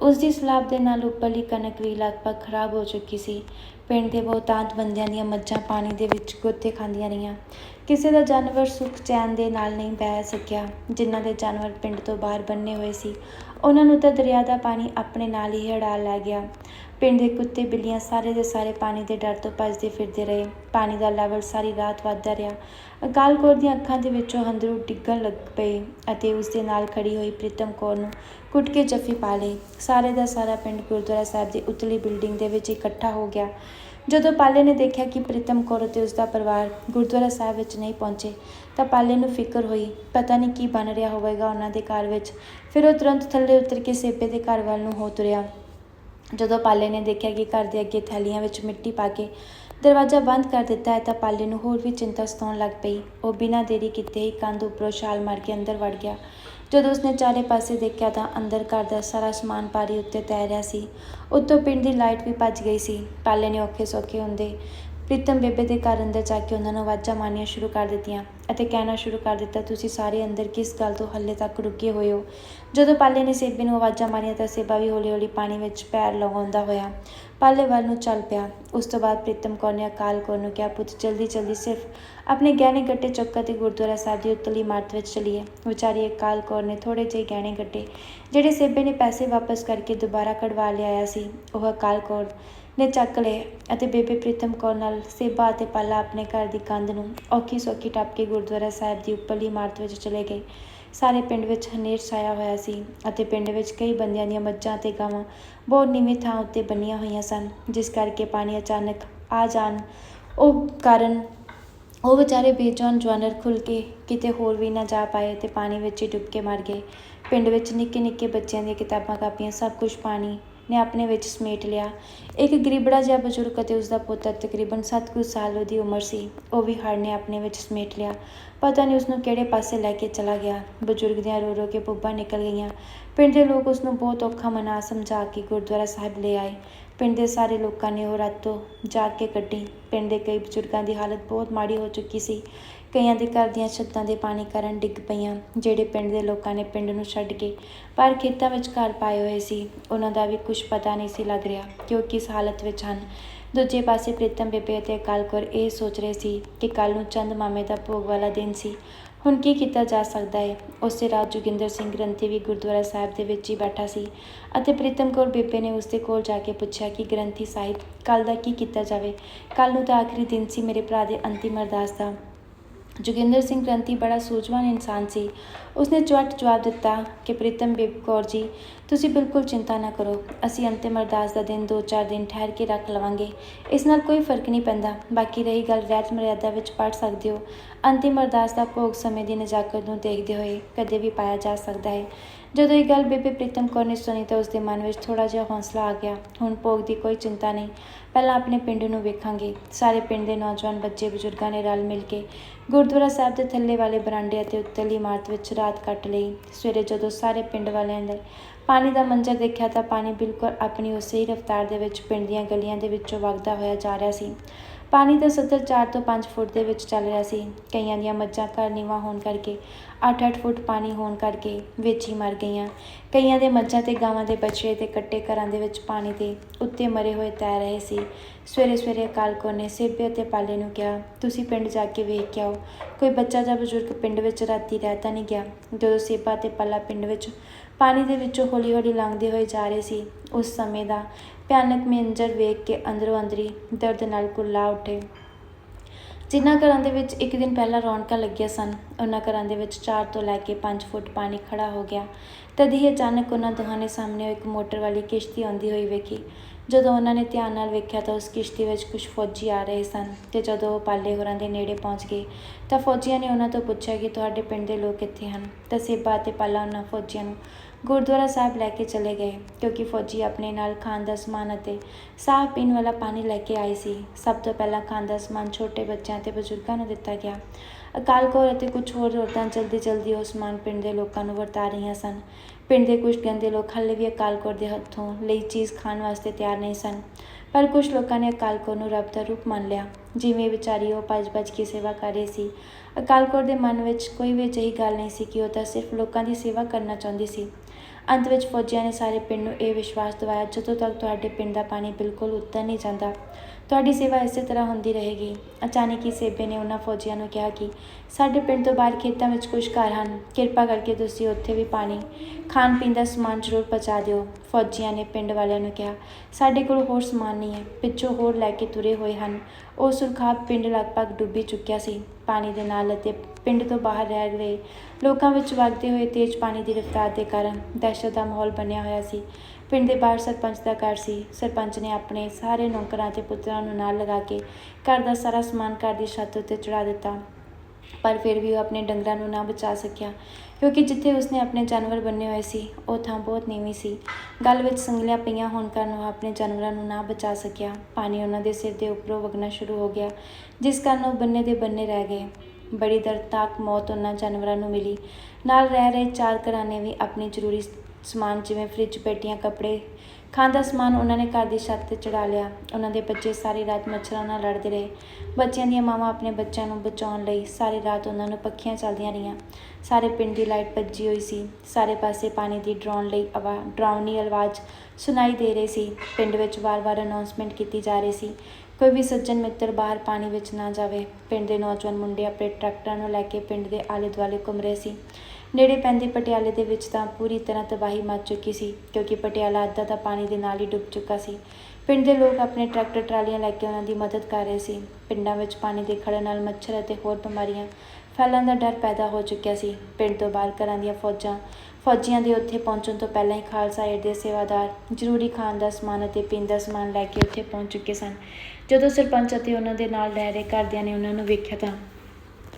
ਉਸ ਦੀ ਸਲਾਬ ਦੇ ਨਾਲ ਉੱਪਰਲੀ ਕਣਕ ਵੀ ਲਗਭਗ ਖਰਾਬ ਹੋ ਚੁੱਕੀ ਸੀ। ਪਿੰਡ ਦੇ ਬਹੁਤਾਂਤ ਬੰਦਿਆਂ ਦੀਆਂ ਮੱਝਾਂ ਪਾਣੀ ਦੇ ਵਿੱਚ ਗੁੱਤੇ ਖਾਂਦੀਆਂ ਰਹੀਆਂ। ਕਿਸੇ ਦਾ ਜਾਨਵਰ ਸੁੱਖ ਚੈਨ ਦੇ ਨਾਲ ਨਹੀਂ ਬਹਿ ਸਕਿਆ, ਜਿਨ੍ਹਾਂ ਦੇ ਜਾਨਵਰ ਪਿੰਡ ਤੋਂ ਬਾਹਰ ਬੰਨੇ ਹੋਏ ਸੀ। ਉਹਨਾਂ ਨੂੰ ਤਾਂ ਦਰਿਆ ਦਾ ਪਾਣੀ ਆਪਣੇ ਨਾਲ ਹੀ ਹੜਾ ਲੈ ਗਿਆ। ਪਿੰਡ ਦੇ ਕੁੱਤੇ ਬਿੱਲੀਆਂ ਸਾਰੇ ਦੇ ਸਾਰੇ ਪਾਣੀ ਦੇ ਡਰ ਤੋਂ ਭੱਜਦੇ ਫਿਰਦੇ ਰਹੇ। ਪਾਣੀ ਦਾ ਲੈਵਲ ਸਾਰੀ ਰਾਤ ਵੱਧਦਾ ਰਿਹਾ। ਅਕਾਲ ਕੌਰ ਦੀਆਂ ਅੱਖਾਂ ਦੇ ਵਿੱਚੋਂ ਹੰਝੂ ਡਿੱਗਣ ਲੱਗ ਪਏ ਅਤੇ ਉਸ ਦੇ ਨਾਲ ਖੜੀ ਹੋਈ ਪ੍ਰੀਤਮ ਕੌਰ ਨੂੰ ਕੁੱਟ ਕੇ ਜੱਫੀ ਪਾ ਲਈ। ਸਾਰੇ ਦਾ ਸਾਰਾ ਪਿੰਡ ਗੁਰਦੁਆਰਾ ਸਾਹਿਬ ਦੀ ਉਤਲੀ ਬਿਲਡਿੰਗ ਦੇ ਵਿੱਚ ਇਕੱਠਾ ਹੋ ਗਿਆ। ਜਦੋਂ ਪਾਲੇ ਨੇ ਦੇਖਿਆ ਕਿ ਪ੍ਰੀਤਮ ਕੌਰ ਅਤੇ ਉਸ ਦਾ ਪਰਿਵਾਰ ਗੁਰਦੁਆਰਾ ਸਾਹਿਬ ਵਿੱਚ ਨਹੀਂ ਪਹੁੰਚੇ, ਤਾਂ ਪਾਲੇ ਨੂੰ ਫਿਕਰ ਹੋਈ, ਪਤਾ ਨਹੀਂ ਕੀ ਬਣ ਰਿਹਾ ਹੋਵੇਗਾ ਉਹਨਾਂ ਦੇ ਘਰ ਵਿੱਚ। ਫਿਰ ਉਹ ਤੁਰੰਤ ਥੱਲੇ ਉਤਰ ਕੇ ਸੇਬੇ ਦੇ ਘਰ ਵੱਲ ਨੂੰ ਹੋ ਤੁਰਿਆ। ਜਦੋਂ ਪਾਲੇ ਨੇ ਦੇਖਿਆ ਕਿ ਘਰ ਦੇ ਅੱਗੇ ਥੈਲੀਆਂ ਵਿੱਚ ਮਿੱਟੀ ਪਾ ਕੇ ਦਰਵਾਜ਼ਾ ਬੰਦ ਕਰ ਦਿੱਤਾ ਹੈ, ਤਾਂ ਪਾਲੇ ਨੂੰ ਹੋਰ ਵੀ ਚਿੰਤਾ ਸਤਾਉਣ ਲੱਗ ਪਈ। ਉਹ ਬਿਨਾਂ ਦੇਰੀ ਕੀਤੇ ਹੀ ਕੰਧ ਉੱਪਰੋਂ ਛਾਲ ਮਾਰ ਕੇ ਅੰਦਰ ਵੜ ਗਿਆ। ਜਦੋਂ ਉਸਨੇ ਚਾਰੇ ਪਾਸੇ ਦੇਖਿਆ ਤਾਂ ਅੰਦਰ ਘਰ ਦਾ ਸਾਰਾ ਸਮਾਨ ਪਾਰੀ ਉੱਤੇ ਤੈਰ ਰਿਹਾ ਸੀ। ਉੱਤੋਂ ਪਿੰਡ ਦੀ ਲਾਈਟ ਵੀ ਭੱਜ ਗਈ ਸੀ। ਪਹਿਲੇ ਨੇ ਔਖੇ ਸੌਖੇ ਹੁੰਦੇ ਪ੍ਰੀਤਮ ਬੇਬੇ ਦੇ ਘਰ ਅੰਦਰ ਜਾ ਕੇ ਉਹਨਾਂ ਨੂੰ ਆਵਾਜ਼ਾਂ ਮਾਰਨੀਆਂ ਸ਼ੁਰੂ ਕਰ ਦਿੱਤੀਆਂ ਅਤੇ ਕਹਿਣਾ ਸ਼ੁਰੂ ਕਰ ਦਿੱਤਾ, ਤੁਸੀਂ ਸਾਰੇ ਅੰਦਰ ਕਿਸ ਗੱਲ ਤੋਂ ਹੱਲੇ ਤੱਕ ਰੁਕੇ ਹੋਏ ਹੋ? ਜਦੋਂ ਪਾਲੇ ਨੇ ਸੇਬੇ ਨੂੰ ਆਵਾਜ਼ਾਂ ਮਾਰੀਆਂ ਤਾਂ ਸੇਬਾ ਵੀ ਹੌਲੀ ਹੌਲੀ ਪਾਣੀ ਵਿੱਚ ਪੈਰ ਲਗਾਉਂਦਾ ਹੋਇਆ ਪਾਲੇ ਵੱਲ ਨੂੰ ਚੱਲ ਪਿਆ। ਉਸ ਤੋਂ ਬਾਅਦ ਪ੍ਰੀਤਮ ਕੌਰ ਨੇ ਅਕਾਲ ਕੌਰ ਨੂੰ ਕਿਹਾ, ਪੁੱਤ ਜਲਦੀ ਜਲਦੀ ਸਿਰਫ ਆਪਣੇ ਗਹਿਣੇ ਗੱਟੇ ਚੁੱਕ ਤੇ ਗੁਰਦੁਆਰਾ ਸਾਹਿਬ ਦੀ ਉੱਤਲੀ ਇਮਾਰਤ ਵਿੱਚ ਚਲੀਏ। ਵਿਚਾਰੀ ਅਕਾਲ ਕੌਰ ਨੇ ਥੋੜੇ ਜਿਹੇ ਗਹਿਣੇ ਗੱਟੇ, ਜਿਹੜੇ ਸੇਬੇ ਨੇ ਪੈਸੇ ਵਾਪਸ ਕਰਕੇ ਦੁਬਾਰਾ ਕਢਵਾ ਲਿਆਇਆ ਸੀ, ਉਹ ਅਕਾਲ ਕੌਰ ਨੇ ਚੱਕ ਲਏ ਅਤੇ ਬੇਬੇ ਪ੍ਰੀਤਮ ਕੌਰ ਨਾਲ ਸੇਬਾ ਅਤੇ ਪਾਲਾ ਆਪਣੇ ਘਰ ਦੀ ਕੰਧ ਨੂੰ ਔਖੀ ਸੌਖੀ ਟੱਪ ਕੇ ਗੁਰਦੁਆਰਾ ਸਾਹਿਬ ਦੀ ਉੱਪਰਲੀ ਇਮਾਰਤ ਵਿੱਚ ਚਲੇ ਗਏ। ਸਾਰੇ ਪਿੰਡ ਵਿੱਚ ਹਨੇਰ ਛਾਇਆ ਹੋਇਆ ਸੀ ਅਤੇ ਪਿੰਡ ਵਿੱਚ ਕਈ ਬੰਦਿਆਂ ਦੀਆਂ ਮੱਝਾਂ ਤੇ ਗਾਵਾਂ ਬਹੁਤ ਨੀਵੀਂ ਥਾਂ ਉੱਤੇ ਬੰਨੀਆਂ ਹੋਈਆਂ ਸਨ, ਜਿਸ ਕਰਕੇ ਪਾਣੀ ਅਚਾਨਕ ਆ ਜਾਣ। ਉਹ ਕਾਰਨ ਉਹ ਵਿਚਾਰੇ ਬੇਜਾਨ ਜਾਨਵਰ ਖੁੱਲ ਕੇ ਕਿਤੇ ਹੋਰ ਵੀ ਨਾ ਜਾ ਪਾਏ ਤੇ ਪਾਣੀ ਵਿੱਚ ਹੀ ਡੁੱਬ ਕੇ ਮਰ ਗਏ। ਪਿੰਡ ਵਿੱਚ ਨਿੱਕੇ ਨਿੱਕੇ ਬੱਚਿਆਂ ਦੀਆਂ ਕਿਤਾਬਾਂ, ਕਾਪੀਆਂ, ਸਭ ਕੁਝ ਪਾਣੀ ਨੇ ਆਪਣੇ ਵਿੱਚ ਸਮੇਟ ਲਿਆ। ਇੱਕ ਗਰੀਬੜਾ ਜਿਹਾ ਬਜ਼ੁਰਗ ਅਤੇ ਉਸ ਦਾ ਪੁੱਤਰ ਤਕਰੀਬਨ 7 ਕੁ ਸਾਲ ਉਹਦੀ ਉਮਰ ਸੀ। ਉਹ ਵੀ ਹੜ੍ਹ ਨੇ ਆਪਣੇ ਵਿੱਚ ਸਮੇਟ ਲਿਆ। ਪਤਾ ਨਹੀਂ ਉਸ ਨੂੰ ਕਿਹੜੇ ਪਾਸੇ ਲੈ ਕੇ ਚਲਾ ਗਿਆ। ਬਜ਼ੁਰਗ ਦੀਆਂ ਰੋ ਰੋ ਕੇ ਪੁੱਬਾਂ ਨਿਕਲ ਗਈਆਂ। ਪਿੰਡ ਦੇ ਲੋਕ ਉਸ ਨੂੰ ਬਹੁਤ ਔਖਾ ਮਨਾ ਸਮਝਾ ਕੇ ਗੁਰਦੁਆਰਾ ਸਾਹਿਬ ਲੈ ਆਏ। ਪਿੰਡ ਦੇ ਸਾਰੇ ਲੋਕਾਂ ਨੇ ਉਹ ਰਾਤੋਂ ਜਾਗ ਕੇ ਕੱਢੀ। ਪਿੰਡ ਦੇ ਕਈ ਬਜ਼ੁਰਗਾਂ ਦੀ ਹਾਲਤ ਬਹੁਤ ਮਾੜੀ ਹੋ ਚੁੱਕੀ ਸੀ। ਕਈਆਂ ਦੇ ਘਰ ਦੀਆਂ ਛੱਤਾਂ ਦੇ ਪਾਣੀ ਕਾਰਨ ਡਿੱਗ ਪਈਆਂ, ਜਿਹੜੇ ਪਿੰਡ ਦੇ ਲੋਕਾਂ ਨੇ ਪਿੰਡ ਨੂੰ ਛੱਡ ਕੇ, ਪਰ ਖੇਤਾਂ ਵਿੱਚ ਘਰ ਪਾਏ ਹੋਏ ਸੀ। ਉਹਨਾਂ ਦਾ ਵੀ ਕੁਝ ਪਤਾ ਨਹੀਂ ਸੀ ਲੱਗ ਰਿਹਾ ਕਿ ਉਹ ਕਿਸ ਹਾਲਤ ਵਿੱਚ ਹਨ। ਦੂਜੇ ਪਾਸੇ ਪ੍ਰੀਤਮ ਬੇਬੇ ਅਤੇ ਅਕਾਲ ਕੌਰ ਇਹ ਸੋਚ ਰਹੇ ਸੀ ਕਿ ਕੱਲ ਨੂੰ ਚੰਦ ਮਾਮੇ ਦਾ ਭੋਗ ਵਾਲਾ ਦਿਨ ਸੀ। ਹੁਣ ਕੀ ਕੀਤਾ ਜਾ ਸਕਦਾ ਹੈ? ਉਸੇ ਰਾਤ ਜੋਗਿੰਦਰ ਸਿੰਘ ਗ੍ਰੰਥੀ ਵੀ ਗੁਰਦੁਆਰਾ ਸਾਹਿਬ ਦੇ ਵਿੱਚ ਹੀ ਬੈਠਾ ਸੀ ਅਤੇ ਪ੍ਰੀਤਮ ਕੌਰ ਬੇਬੇ ਨੇ ਉਸਦੇ ਕੋਲ ਜਾ ਕੇ ਪੁੱਛਿਆ ਕਿ ਗ੍ਰੰਥੀ ਸਾਹਿਬ ਕੱਲ ਦਾ ਕੀ ਕੀਤਾ ਜਾਵੇ? ਕੱਲ ਨੂੰ ਤਾਂ ਆਖਰੀ ਦਿਨ ਸੀ ਮੇਰੇ ਭਰਾ ਦੇ ਅੰਤਿਮ ਅਰਦਾਸ ਦਾ। ਜੋਗਿੰਦਰ ਸਿੰਘ ਗ੍ਰੰਥੀ ਬੜਾ ਸੂਝਵਾਨ ਇਨਸਾਨ ਸੀ। ਉਸਨੇ ਝਟ ਜਵਾਬ ਦਿੱਤਾ ਕਿ ਪ੍ਰੀਤਮ ਬੇਬ ਕੌਰ ਜੀ, ਤੁਸੀਂ ਬਿਲਕੁਲ ਚਿੰਤਾ ਨਾ ਕਰੋ। ਅਸੀਂ ਅੰਤਿਮ ਅਰਦਾਸ ਦਾ ਦਿਨ 2-4 ਦਿਨ ਠਹਿਰ ਕੇ ਰੱਖ ਲਵਾਂਗੇ। ਇਸ ਨਾਲ ਕੋਈ ਫ਼ਰਕ ਨਹੀਂ ਪੈਂਦਾ। ਬਾਕੀ ਰਹੀ ਗੱਲ ਰਹਿਤ ਮਰਿਆਦਾ ਵਿੱਚ ਪੜ ਸਕਦੇ ਹੋ। ਅੰਤਿਮ ਅਰਦਾਸ ਦਾ ਭੋਗ ਸਮੇਂ ਦੀ ਨਜ਼ਾਕਤ ਨੂੰ ਦੇਖਦੇ ਹੋਏ ਕਦੇ ਵੀ ਪਾਇਆ ਜਾ ਸਕਦਾ ਹੈ। ਜਦੋਂ ਇਹ ਗੱਲ ਬੇਬੇ ਪ੍ਰੀਤਮ ਕੌਰ ਨੇ ਸੁਣੀ ਤਾਂ ਉਸ ਦੇ ਮਨ ਵਿੱਚ ਥੋੜਾ ਜਿਹਾ ਹੌਸਲਾ ਆ ਗਿਆ। ਹੁਣ ਭੋਗ ਦੀ ਕੋਈ ਚਿੰਤਾ ਨਹੀਂ। ਪਹਿਲਾਂ ਆਪਣੇ ਪਿੰਡ ਨੂੰ ਵੇਖਾਂਗੇ। ਸਾਰੇ ਪਿੰਡ ਦੇ ਨੌਜਵਾਨ ਬੱਚੇ, ਬਜ਼ੁਰਗਾਂ ਨੇ ਰਲ ਮਿਲ ਕੇ ਗੁਰਦੁਆਰਾ ਸਾਹਿਬ ਦੇ ਥੱਲੇ ਵਾਲੇ ਬਰਾਂਡੇ ਅਤੇ ਉੱਤਲੀ ਇਮਾਰਤ ਵਿੱਚ ਰਾਤ ਕੱਟ ਲਈ। ਸਵੇਰੇ ਜਦੋਂ ਸਾਰੇ ਪਿੰਡ ਵਾਲਿਆਂ ਨੇ ਪਾਣੀ ਦਾ ਮੰਜ਼ਰ ਦੇਖਿਆ ਤਾਂ ਪਾਣੀ ਬਿਲਕੁਲ ਆਪਣੀ ਉਸੇ ਹੀ ਰਫ਼ਤਾਰ ਦੇ ਵਿੱਚ ਪਿੰਡ ਦੀਆਂ ਗਲੀਆਂ ਦੇ ਵਿੱਚੋਂ ਵਗਦਾ ਹੋਇਆ ਜਾ ਰਿਹਾ ਸੀ। ਪਾਣੀ ਦਾ ਸਤਰ 4 ਤੋਂ 5 ਫੁੱਟ ਦੇ ਵਿੱਚ ਚੱਲ ਰਿਹਾ ਸੀ। ਕਈਆਂ ਦੀਆਂ ਮੱਝਾਂ ਘਰ ਨੀਵਾਂ ਹੋਣ ਕਰਕੇ 8-8 ਫੁੱਟ ਪਾਣੀ ਹੋਣ ਕਰਕੇ ਵਿੱਚ ਹੀ ਮਰ ਗਈਆਂ। ਕਈਆਂ ਦੇ ਮੱਝਾਂ ਤੇ ਗਾਵਾਂ ਦੇ ਬੱਚੇ ਤੇ ਕੱਟੇ ਘਰਾਂ ਦੇ ਵਿੱਚ ਪਾਣੀ ਦੇ ਉੱਤੇ ਮਰੇ ਹੋਏ ਤੈਰ ਰਹੇ ਸੀ। ਸਵੇਰੇ ਸਵੇਰੇ ਅਕਾਲ ਨੇ ਸੇਬੇ ਅਤੇ ਪਾਲੇ ਨੂੰ ਕਿਹਾ, ਤੁਸੀਂ ਪਿੰਡ ਜਾ ਕੇ ਵੇਖ ਕੇ ਆਓ। ਕੋਈ ਬੱਚਾ ਜਾਂ ਬਜ਼ੁਰਗ ਪਿੰਡ ਵਿੱਚ ਰਾਤੀ ਰਹਿ ਤਾਂ ਨਹੀਂ ਗਿਆ। ਜਦੋਂ ਸੇਬਾ ਤੇ ਪਾਲਾ ਪਿੰਡ ਵਿੱਚ ਪਾਣੀ ਦੇ ਵਿੱਚੋਂ ਹੌਲੀ ਹੌਲੀ ਲੰਘਦੇ ਹੋਏ ਜਾ ਰਹੇ ਸੀ, ਉਸ ਸਮੇਂ ਦਾ ਭਿਆਨਕ ਮੰਜ਼ਰ ਵੇਖ ਕੇ ਅੰਦਰੋਂ ਅੰਦਰੀ ਦਰਦ ਨਾਲ ਕੁੱਲਾ ਉੱਠੇ। ਜਿਨ੍ਹਾਂ ਘਰਾਂ ਦੇ ਵਿੱਚ ਇੱਕ ਦਿਨ ਪਹਿਲਾਂ ਰੌਣਕਾਂ ਲੱਗੀਆਂ ਸਨ, ਉਹਨਾਂ ਘਰਾਂ ਦੇ ਵਿੱਚ 4 ਤੋਂ ਲੈ ਕੇ 5 ਫੁੱਟ ਪਾਣੀ ਖੜਾ ਹੋ ਗਿਆ। ਤਦ ਹੀ ਅਚਾਨਕ ਉਹਨਾਂ ਦੋਹਾਂ ਨੇ ਸਾਹਮਣੇ ਇੱਕ ਮੋਟਰ ਵਾਲੀ ਕਿਸ਼ਤੀ ਆਉਂਦੀ ਹੋਈ ਵੇਖੀ। ਜਦੋਂ ਉਹਨਾਂ ਨੇ ਧਿਆਨ ਨਾਲ ਵੇਖਿਆ ਤਾਂ ਉਸ ਕਿਸ਼ਤੀ ਵਿੱਚ ਕੁਝ ਫੌਜੀ ਆ ਰਹੇ ਸਨ ਤੇ ਜਦੋਂ ਉਹ ਪਾਲੇ ਹੋਰਾਂ ਦੇ ਨੇੜੇ ਪਹੁੰਚ ਗਏ ਤਾਂ ਫੌਜੀਆਂ ਨੇ ਉਹਨਾਂ ਤੋਂ ਪੁੱਛਿਆ ਕਿ ਤੁਹਾਡੇ ਪਿੰਡ ਦੇ ਲੋਕ ਕਿੱਥੇ ਹਨ? ਤਾਂ ਸੇਬਾ ਅਤੇ ਪਾਲਾ ਉਹਨਾਂ ਫੌਜੀਆਂ ਨੂੰ ਗੁਰਦੁਆਰਾ ਸਾਹਿਬ ਲੈ ਕੇ ਚਲੇ ਗਏ ਕਿਉਂਕਿ ਫੌਜੀ ਆਪਣੇ ਨਾਲ ਖਾਣ ਦਾ ਸਮਾਨ ਅਤੇ ਸਾਫ਼ ਪੀਣ ਵਾਲਾ ਪਾਣੀ ਲੈ ਕੇ ਆਏ ਸੀ। ਸਭ ਤੋਂ ਪਹਿਲਾਂ ਖਾਣ ਦਾ ਸਮਾਨ ਛੋਟੇ ਬੱਚਿਆਂ ਤੇ ਬਜ਼ੁਰਗਾਂ ਨੂੰ ਦਿੱਤਾ ਗਿਆ। ਅਕਾਲ ਕੌਰ ਅਤੇ ਕੁਝ ਹੋਰ ਔਰਤਾਂ ਜਲਦੀ ਜਲਦੀ ਉਹ ਸਮਾਨ ਪਿੰਡ ਦੇ ਲੋਕਾਂ ਨੂੰ ਵਰਤਾ ਰਹੀਆਂ ਸਨ। ਪਿੰਡ ਦੇ ਕੁਝ ਗੰਦੇ ਲੋਕ ਹਾਲੇ ਵੀ ਅਕਾਲ ਕੌਰ ਦੇ ਹੱਥੋਂ ਲਈ ਚੀਜ਼ ਖਾਣ ਵਾਸਤੇ ਤਿਆਰ ਨਹੀਂ ਸਨ। ਪਰ ਕੁਝ ਲੋਕਾਂ ਨੇ ਅਕਾਲ ਕੌਰ ਨੂੰ ਰੱਬ ਦਾ ਰੂਪ ਮੰਨ ਲਿਆ। ਜਿਵੇਂ ਵਿਚਾਰੀ ਉਹ ਭੱਜ-ਭੱਜ ਕੇ ਸੇਵਾ ਕਰ ਰਹੀ ਸੀ। ਅਕਾਲ ਕੌਰ ਦੇ ਮਨ ਵਿੱਚ ਕੋਈ ਵੀ ਅਜਿਹੀ ਗੱਲ ਨਹੀਂ ਸੀ ਕਿ ਉਹ ਤਾਂ ਸਿਰਫ ਲੋਕਾਂ ਦੀ ਸੇਵਾ ਕਰਨਾ ਚਾਹੁੰਦੀ ਸੀ। ਅੰਤ ਵਿੱਚ ਫੌਜੀਆਂ ਨੇ ਸਾਰੇ ਪਿੰਡ ਨੂੰ ਇਹ ਵਿਸ਼ਵਾਸ ਦਿਵਾਇਆ, ਜਦੋਂ ਤੱਕ ਤੁਹਾਡੇ ਪਿੰਡ ਦਾ ਪਾਣੀ ਬਿਲਕੁਲ ਉੱਤਰ ਨਹੀਂ ਜਾਂਦਾ, ਤੁਹਾਡੀ ਸੇਵਾ ਇਸੇ ਤਰ੍ਹਾਂ ਹੁੰਦੀ ਰਹੇਗੀ। ਅਚਾਨਕ ਹੀ ਸੇਬੇ ਨੇ ਉਹਨਾਂ ਫੌਜੀਆਂ ਨੂੰ ਕਿਹਾ ਕਿ ਸਾਡੇ ਪਿੰਡ ਤੋਂ ਬਾਹਰ ਖੇਤਾਂ ਵਿੱਚ ਕੁਝ ਘਰ ਹਨ, ਕਿਰਪਾ ਕਰਕੇ ਤੁਸੀਂ ਉੱਥੇ ਵੀ ਪਾਣੀ, ਖਾਣ ਪੀਣ ਦਾ ਸਮਾਨ ਜ਼ਰੂਰ ਪਹੁੰਚਾ ਦਿਓ। ਫੌਜੀਆਂ ਨੇ ਪਿੰਡ ਵਾਲਿਆਂ ਨੂੰ ਕਿਹਾ, ਸਾਡੇ ਕੋਲ ਹੋਰ ਸਮਾਨ ਨਹੀਂ ਹੈ, ਪਿੱਛੋਂ ਹੋਰ ਲੈ ਕੇ ਤੁਰੇ ਹੋਏ ਹਨ। ਉਹ ਸੁਰਖਾਬ ਪਿੰਡ ਲਗਭਗ ਡੁੱਬੀ ਚੁੱਕਿਆ ਸੀ। ਪਾਣੀ ਦੇ ਨਾਲ ਅਤੇ ਪਿੰਡ ਤੋਂ ਬਾਹਰ ਰਹਿ ਗਏ ਲੋਕਾਂ ਵਿੱਚ ਵਗਦੇ ਹੋਏ ਤੇਜ਼ ਪਾਣੀ ਦੀ ਰਫ਼ਤਾਰ ਦੇ ਕਾਰਨ ਦਹਿਸ਼ਤ ਦਾ ਮਾਹੌਲ ਬਣਿਆ ਹੋਇਆ ਸੀ। ਪਿੰਡ ਦੇ ਬਾਹਰ ਸਰਪੰਚ ਦਾ ਘਰ ਸੀ। ਸਰਪੰਚ ਨੇ ਆਪਣੇ ਸਾਰੇ ਨੌਕਰਾਂ ਤੇ ਪੁੱਤਰਾਂ ਨੂੰ ਨਾਲ ਲਗਾ ਕੇ ਘਰ ਦਾ ਸਾਰਾ ਸਮਾਨ ਘਰ ਦੀ ਛੱਤ ਉੱਤੇ ਚੜਾ ਦਿੱਤਾ। ਪਰ ਫਿਰ ਵੀ ਉਹ ਆਪਣੇ ਡੰਗਰਾਂ ਨੂੰ ਨਾ ਬਚਾ ਸਕਿਆ। ਕਿਉਂਕਿ ਜਿੱਥੇ ਉਸਨੇ ਆਪਣੇ ਜਾਨਵਰ ਬੰਨੇ ਹੋਏ ਸੀ, ਉਹ ਥਾਂ ਬਹੁਤ ਨੀਵੀਂ ਸੀ। ਗਲ ਵਿੱਚ ਸੰਗਲੀਆਂ ਪਈਆਂ ਹੋਣ ਕਾਰਨ ਉਹ ਆਪਣੇ ਜਾਨਵਰਾਂ ਨੂੰ ਨਾ ਬਚਾ ਸਕਿਆ। ਪਾਣੀ ਉਹਨਾਂ ਦੇ ਸਿਰ ਦੇ ਉੱਪਰੋਂ ਵਗਣਾ ਸ਼ੁਰੂ ਹੋ ਗਿਆ, ਜਿਸ ਕਾਰਨ ਉਹ ਬੰਨੇ ਦੇ ਬੰਨੇ ਰਹਿ ਗਏ। ਬੜੀ ਦਰਦਨਾਕ ਮੌਤ ਉਹਨਾਂ ਜਾਨਵਰਾਂ ਨੂੰ ਮਿਲੀ। ਨਾਲ ਰਹਿ ਰਹੇ ਚਾਰ ਘਰਾਣੇ ਵੀ ਆਪਣੀ ਜ਼ਰੂਰੀ ਸਮਾਨ ਜਿਵੇਂ ਫ੍ਰਿਜ, ਪੇਟੀਆਂ, ਕੱਪੜੇ ਖਾਣ ਦਾ ਸਮਾਨ ਉਹਨਾਂ ਨੇ ਘਰ ਦੀ ਛੱਤ ਤੇ ਚੜਾ ਲਿਆ। ਉਹਨਾਂ ਦੇ ਬੱਚੇ ਸਾਰੀ ਰਾਤ ਮੱਛਰਾਂ ਨਾਲ ਲੜਦੇ ਰਹੇ। ਬੱਚਿਆਂ ਦੀਆਂ ਮਾਵਾਂ ਆਪਣੇ ਬੱਚਿਆਂ ਨੂੰ ਬਚਾਉਣ ਲਈ ਸਾਰੀ ਰਾਤ ਉਹਨਾਂ ਨੂੰ ਪੱਖੀਆਂ ਚੱਲਦੀਆਂ ਰਹੀਆਂ। ਸਾਰੇ ਪਿੰਡ ਦੀ ਲਾਈਟ ਭੱਜੀ ਹੋਈ ਸੀ। ਸਾਰੇ ਪਾਸੇ ਪਾਣੀ ਦੀ ਡਰਾਉਣ ਲਈ ਆਵਾ ਡਰਾਉਣੀ ਆਵਾਜ਼ ਸੁਣਾਈ ਦੇ ਰਹੀ ਸੀ। ਪਿੰਡ ਵਿੱਚ ਵਾਰ-ਵਾਰ ਅਨਾਉਂਸਮੈਂਟ ਕੀਤੀ ਜਾ ਰਹੀ ਸੀ। ਕੋਈ ਵੀ ਸੱਜਣ ਮਿੱਤਰ ਬਾਹਰ ਪਾਣੀ ਵਿੱਚ ਨਾ ਜਾਵੇ। ਪਿੰਡ ਦੇ ਨੌਜਵਾਨ ਮੁੰਡੇ ਆਪਣੇ ਟਰੈਕਟਰਾਂ ਨੂੰ ਲੈ ਕੇ ਪਿੰਡ ਦੇ ਆਲੇ-ਦੁਆਲੇ ਘੁੰਮ ਰਹੇ ਸੀ। ਨੇੜੇ ਪੈਂਦੇ ਪਟਿਆਲੇ ਦੇ ਵਿੱਚ ਤਾਂ ਪੂਰੀ ਤਰ੍ਹਾਂ ਤਬਾਹੀ ਮਚ ਚੁੱਕੀ ਸੀ, ਕਿਉਂਕਿ ਪਟਿਆਲਾ ਅੱਧਾ ਤਾਂ ਪਾਣੀ ਦੇ ਨਾਲ ਹੀ ਡੁੱਬ ਚੁੱਕਾ ਸੀ। ਪਿੰਡ ਦੇ ਲੋਕ ਆਪਣੇ ਟਰੈਕਟਰ, ਟਰਾਲੀਆਂ ਲੈ ਕੇ ਉਹਨਾਂ ਦੀ ਮਦਦ ਕਰ ਰਹੇ ਸੀ। ਪਿੰਡਾਂ ਵਿੱਚ ਪਾਣੀ ਦੇ ਖੜਨ ਨਾਲ ਮੱਛਰ ਅਤੇ ਹੋਰ ਬਿਮਾਰੀਆਂ, ਫੈਲਣ ਦਾ ਡਰ ਪੈਦਾ ਹੋ ਚੁੱਕਿਆ ਸੀ। ਪਿੰਡ ਤੋਂ ਬਾਹਰ ਘਰਾਂ ਦੀਆਂ ਫੌਜਾਂ, ਫੌਜੀਆਂ ਦੇ ਉੱਥੇ ਪਹੁੰਚਣ ਤੋਂ ਪਹਿਲਾਂ ਹੀ ਖਾਲਸਾ ਏਡ ਦੇ ਸੇਵਾਦਾਰ, ਜ਼ਰੂਰੀ ਖਾਣ ਦਾ ਸਮਾਨ ਅਤੇ ਪੀਣ ਦਾ ਸਮਾਨ ਲੈ ਕੇ ਉੱਥੇ ਪਹੁੰਚ ਚੁੱਕੇ ਸਨ। ਜਦੋਂ ਸਰਪੰਚ ਅਤੇ ਉਹਨਾਂ ਦੇ ਨਾਲ ਰਹਿ ਰਹੇ ਘਰਦਿਆਂ ਨੇ ਉਹਨਾਂ ਨੂੰ ਵੇਖਿਆ ਤਾਂ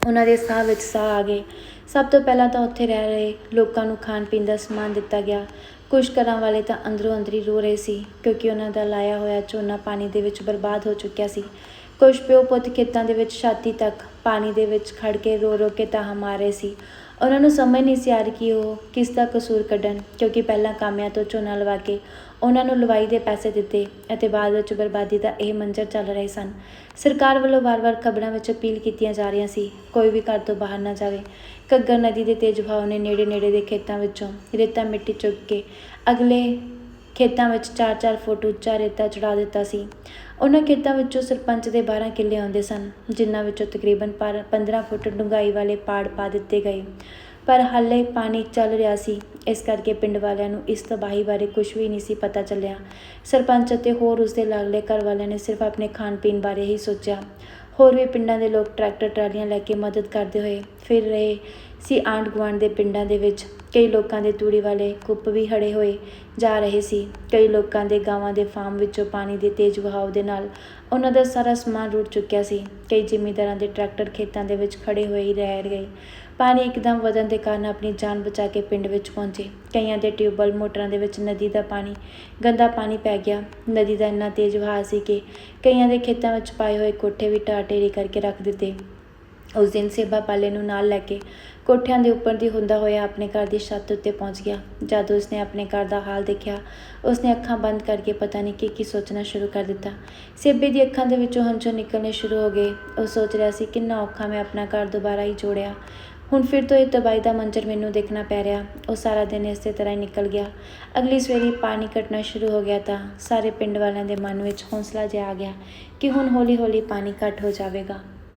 ਉਹਨਾਂ ਦੇ ਸਾਹ ਵਿੱਚ ਸਾਹ ਆ ਗਏ। ਸਭ ਤੋਂ ਪਹਿਲਾਂ ਤਾਂ ਉੱਥੇ ਰਹਿ ਰਹੇ ਲੋਕਾਂ ਨੂੰ ਖਾਣ ਪੀਣ ਦਾ ਸਮਾਨ ਦਿੱਤਾ ਗਿਆ। ਕੁਝ ਘਰਾਂ ਵਾਲੇ ਤਾਂ ਅੰਦਰੋਂ ਅੰਦਰੀ ਰੋ ਰਹੇ ਸੀ, ਕਿਉਂਕਿ ਉਹਨਾਂ ਦਾ ਲਾਇਆ ਹੋਇਆ ਝੋਨਾ ਪਾਣੀ ਦੇ ਵਿੱਚ ਬਰਬਾਦ ਹੋ ਚੁੱਕਿਆ ਸੀ। ਕੁਝ ਪਿਓ ਪੁੱਤ ਖੇਤਾਂ ਦੇ ਵਿੱਚ ਛਾਤੀ ਤੱਕ ਪਾਣੀ ਦੇ ਵਿੱਚ ਖੜ ਕੇ ਰੋ ਰੋ ਕੇ ਤਾਹਾਂ ਮਾਰ ਰਹੇ ਸੀ। ਉਹਨਾਂ ਨੂੰ ਸਮਝ ਨਹੀਂ ਸੀ ਆ ਰਹੀ ਕਿ ਉਹ ਕਿਸ ਦਾ ਕਸੂਰ ਕੱਢਣ, ਕਿਉਂਕਿ ਪਹਿਲਾਂ ਕਾਮਿਆਂ ਤੋਂ ਝੋਨਾ ਲਵਾ ਕੇ ਉਹਨਾਂ ਨੂੰ ਲਵਾਈ ਦੇ ਪੈਸੇ ਦਿੱਤੇ ਅਤੇ ਬਾਅਦ ਵਿੱਚ ਬਰਬਾਦੀ ਦਾ ਇਹ ਮੰਜ਼ਰ ਚੱਲ ਰਹੇ ਸਨ। ਸਰਕਾਰ ਵੱਲੋਂ ਵਾਰ-ਵਾਰ ਖਬਰਾਂ ਵਿੱਚ ਅਪੀਲ ਕੀਤੀਆਂ ਜਾ ਰਹੀਆਂ ਸੀ, ਕੋਈ ਵੀ ਘਰ ਤੋਂ ਬਾਹਰ ਨਾ ਜਾਵੇ। ਘੱਗਰ ਨਦੀ ਦੇ ਤੇਜ਼ ਵਹਾਅ ਨੇ ਨੇੜੇ-ਨੇੜੇ ਦੇ ਖੇਤਾਂ ਵਿੱਚੋਂ ਰੇਤਾ ਮਿੱਟੀ ਚੁੱਕ ਕੇ ਅਗਲੇ ਖੇਤਾਂ ਵਿੱਚ 4-4 ਫੁੱਟ ਉੱਚਾ ਰੇਤਾ ਚੜਾ ਦਿੱਤਾ ਸੀ। ਉਹਨਾਂ ਖੇਤਾਂ ਵਿੱਚੋਂ ਸਰਪੰਚ ਦੇ 12 ਕਿੱਲੇ ਆਉਂਦੇ ਸਨ, ਜਿਨ੍ਹਾਂ ਵਿੱਚੋਂ ਤਕਰੀਬਨ ਪਰ- 15 ਫੁੱਟ ਡੂੰਘਾਈ ਵਾਲੇ ਪਾੜ ਪਾ ਦਿੱਤੇ ਗਏ। ਪਰ ਹਾਲੇ ਪਾਣੀ ਚੱਲ ਰਿਹਾ ਸੀ, ਇਸ ਕਰਕੇ ਪਿੰਡ ਵਾਲਿਆਂ ਨੂੰ ਇਸ ਤਬਾਹੀ ਬਾਰੇ ਕੁਝ ਵੀ ਨਹੀਂ ਸੀ ਪਤਾ ਚੱਲਿਆ। ਸਰਪੰਚ ਅਤੇ ਹੋਰ ਉਸਦੇ ਲਾਗਲੇ ਘਰ ਵਾਲਿਆਂ ਨੇ ਸਿਰਫ ਆਪਣੇ ਖਾਣ ਪੀਣ ਬਾਰੇ ਹੀ ਸੋਚਿਆ। ਹੋਰ ਵੀ ਪਿੰਡਾਂ ਦੇ ਲੋਕ ਟਰੈਕਟਰ, ਟਰਾਲੀਆਂ ਲੈ ਕੇ ਮਦਦ ਕਰਦੇ ਹੋਏ ਫਿਰ ਰਹੇ ਸੀ ਆਂਢ ਗੁਆਂਢ ਦੇ ਪਿੰਡਾਂ ਦੇ ਵਿੱਚ। ਕਈ ਲੋਕਾਂ ਦੇ ਤੂੜੀ ਵਾਲੇ ਕੁੱਪ ਵੀ ਹੜੇ ਹੋਏ ਜਾ ਰਹੇ ਸੀ। ਕਈ ਲੋਕਾਂ ਦੇ ਗਾਵਾਂ ਦੇ ਫਾਰਮ ਵਿੱਚੋਂ ਪਾਣੀ ਦੇ ਤੇਜ਼ ਵਹਾਅ ਦੇ ਨਾਲ ਉਹਨਾਂ ਦਾ ਸਾਰਾ ਸਮਾਨ ਰੁੜ ਚੁੱਕਿਆ ਸੀ। ਕਈ ਜ਼ਿਮੀਂਦਾਰਾਂ ਦੇ ਟਰੈਕਟਰ ਖੇਤਾਂ ਦੇ ਵਿੱਚ ਖੜ੍ਹੇ ਹੋਏ ਹੀ ਰਹਿ ਗਏ। ਪਾਣੀ ਇੱਕਦਮ ਵਧਣ ਦੇ ਕਾਰਨ ਆਪਣੀ ਜਾਨ ਬਚਾ ਕੇ ਪਿੰਡ ਵਿੱਚ ਪਹੁੰਚੇ। ਕਈਆਂ ਦੇ ਟਿਊਬਵੈੱਲ ਮੋਟਰਾਂ ਦੇ ਵਿੱਚ ਨਦੀ ਦਾ ਪਾਣੀ, ਗੰਦਾ ਪਾਣੀ ਪੈ ਗਿਆ। ਨਦੀ ਦਾ ਇੰਨਾ ਤੇਜ਼ ਵਹਾਅ ਸੀ ਕਿ ਕਈਆਂ ਦੇ ਖੇਤਾਂ ਵਿੱਚ ਪਾਏ ਹੋਏ ਕੋਠੇ ਵੀ ਢਾਹ ਢੇਰੀ ਕਰਕੇ ਰੱਖ ਦਿੱਤੇ। ਉਸ ਦਿਨ ਸੇਬਾ ਪਾਲੇ ਨੂੰ ਨਾਲ ਲੈ ਕੇ ਕੋਠਿਆਂ ਦੇ ਉੱਪਰ ਦੀ ਹੁੰਦਾ ਹੋਇਆ ਆਪਣੇ ਘਰ ਦੀ ਛੱਤ ਉੱਤੇ ਪਹੁੰਚ ਗਿਆ। ਜਦ ਉਸਨੇ ਆਪਣੇ ਘਰ ਦਾ ਹਾਲ ਦੇਖਿਆ, ਉਸਨੇ ਅੱਖਾਂ ਬੰਦ ਕਰਕੇ ਪਤਾ ਨਹੀਂ ਕੀ ਕੀ ਸੋਚਣਾ ਸ਼ੁਰੂ ਕਰ ਦਿੱਤਾ। ਸੇਬੇ ਦੀ ਅੱਖਾਂ ਦੇ ਵਿੱਚੋਂ ਹੰਝੂ ਨਿਕਲਣੇ ਸ਼ੁਰੂ ਹੋ ਗਏ। ਉਹ ਸੋਚ ਰਿਹਾ ਸੀ, ਕਿੰਨਾ ਔਖਾ ਮੈਂ ਆਪਣਾ ਘਰ ਦੁਬਾਰਾ ਹੀ ਜੋੜਿਆ। ਹੁਣ ਫਿਰ ਤੋਂ ਇਹ ਤਬਾਹੀ ਦਾ ਮੰਜ਼ਰ ਮੈਨੂੰ ਦੇਖਣਾ ਪੈ ਰਿਹਾ। ਉਹ ਸਾਰਾ ਦਿਨ ਇਸੇ ਤਰ੍ਹਾਂ ਹੀ ਨਿਕਲ ਗਿਆ। ਅਗਲੀ ਸਵੇਰੇ ਪਾਣੀ ਘਟਣਾ ਸ਼ੁਰੂ ਹੋ ਗਿਆ ਤਾਂ ਸਾਰੇ ਪਿੰਡ ਵਾਲਿਆਂ ਦੇ ਮਨ ਵਿੱਚ ਹੌਸਲਾ ਜਿਹਾ ਆ ਗਿਆ ਕਿ ਹੁਣ ਹੌਲੀ-ਹੌਲੀ ਪਾਣੀ ਘਟ ਹੋ ਜਾਵੇਗਾ।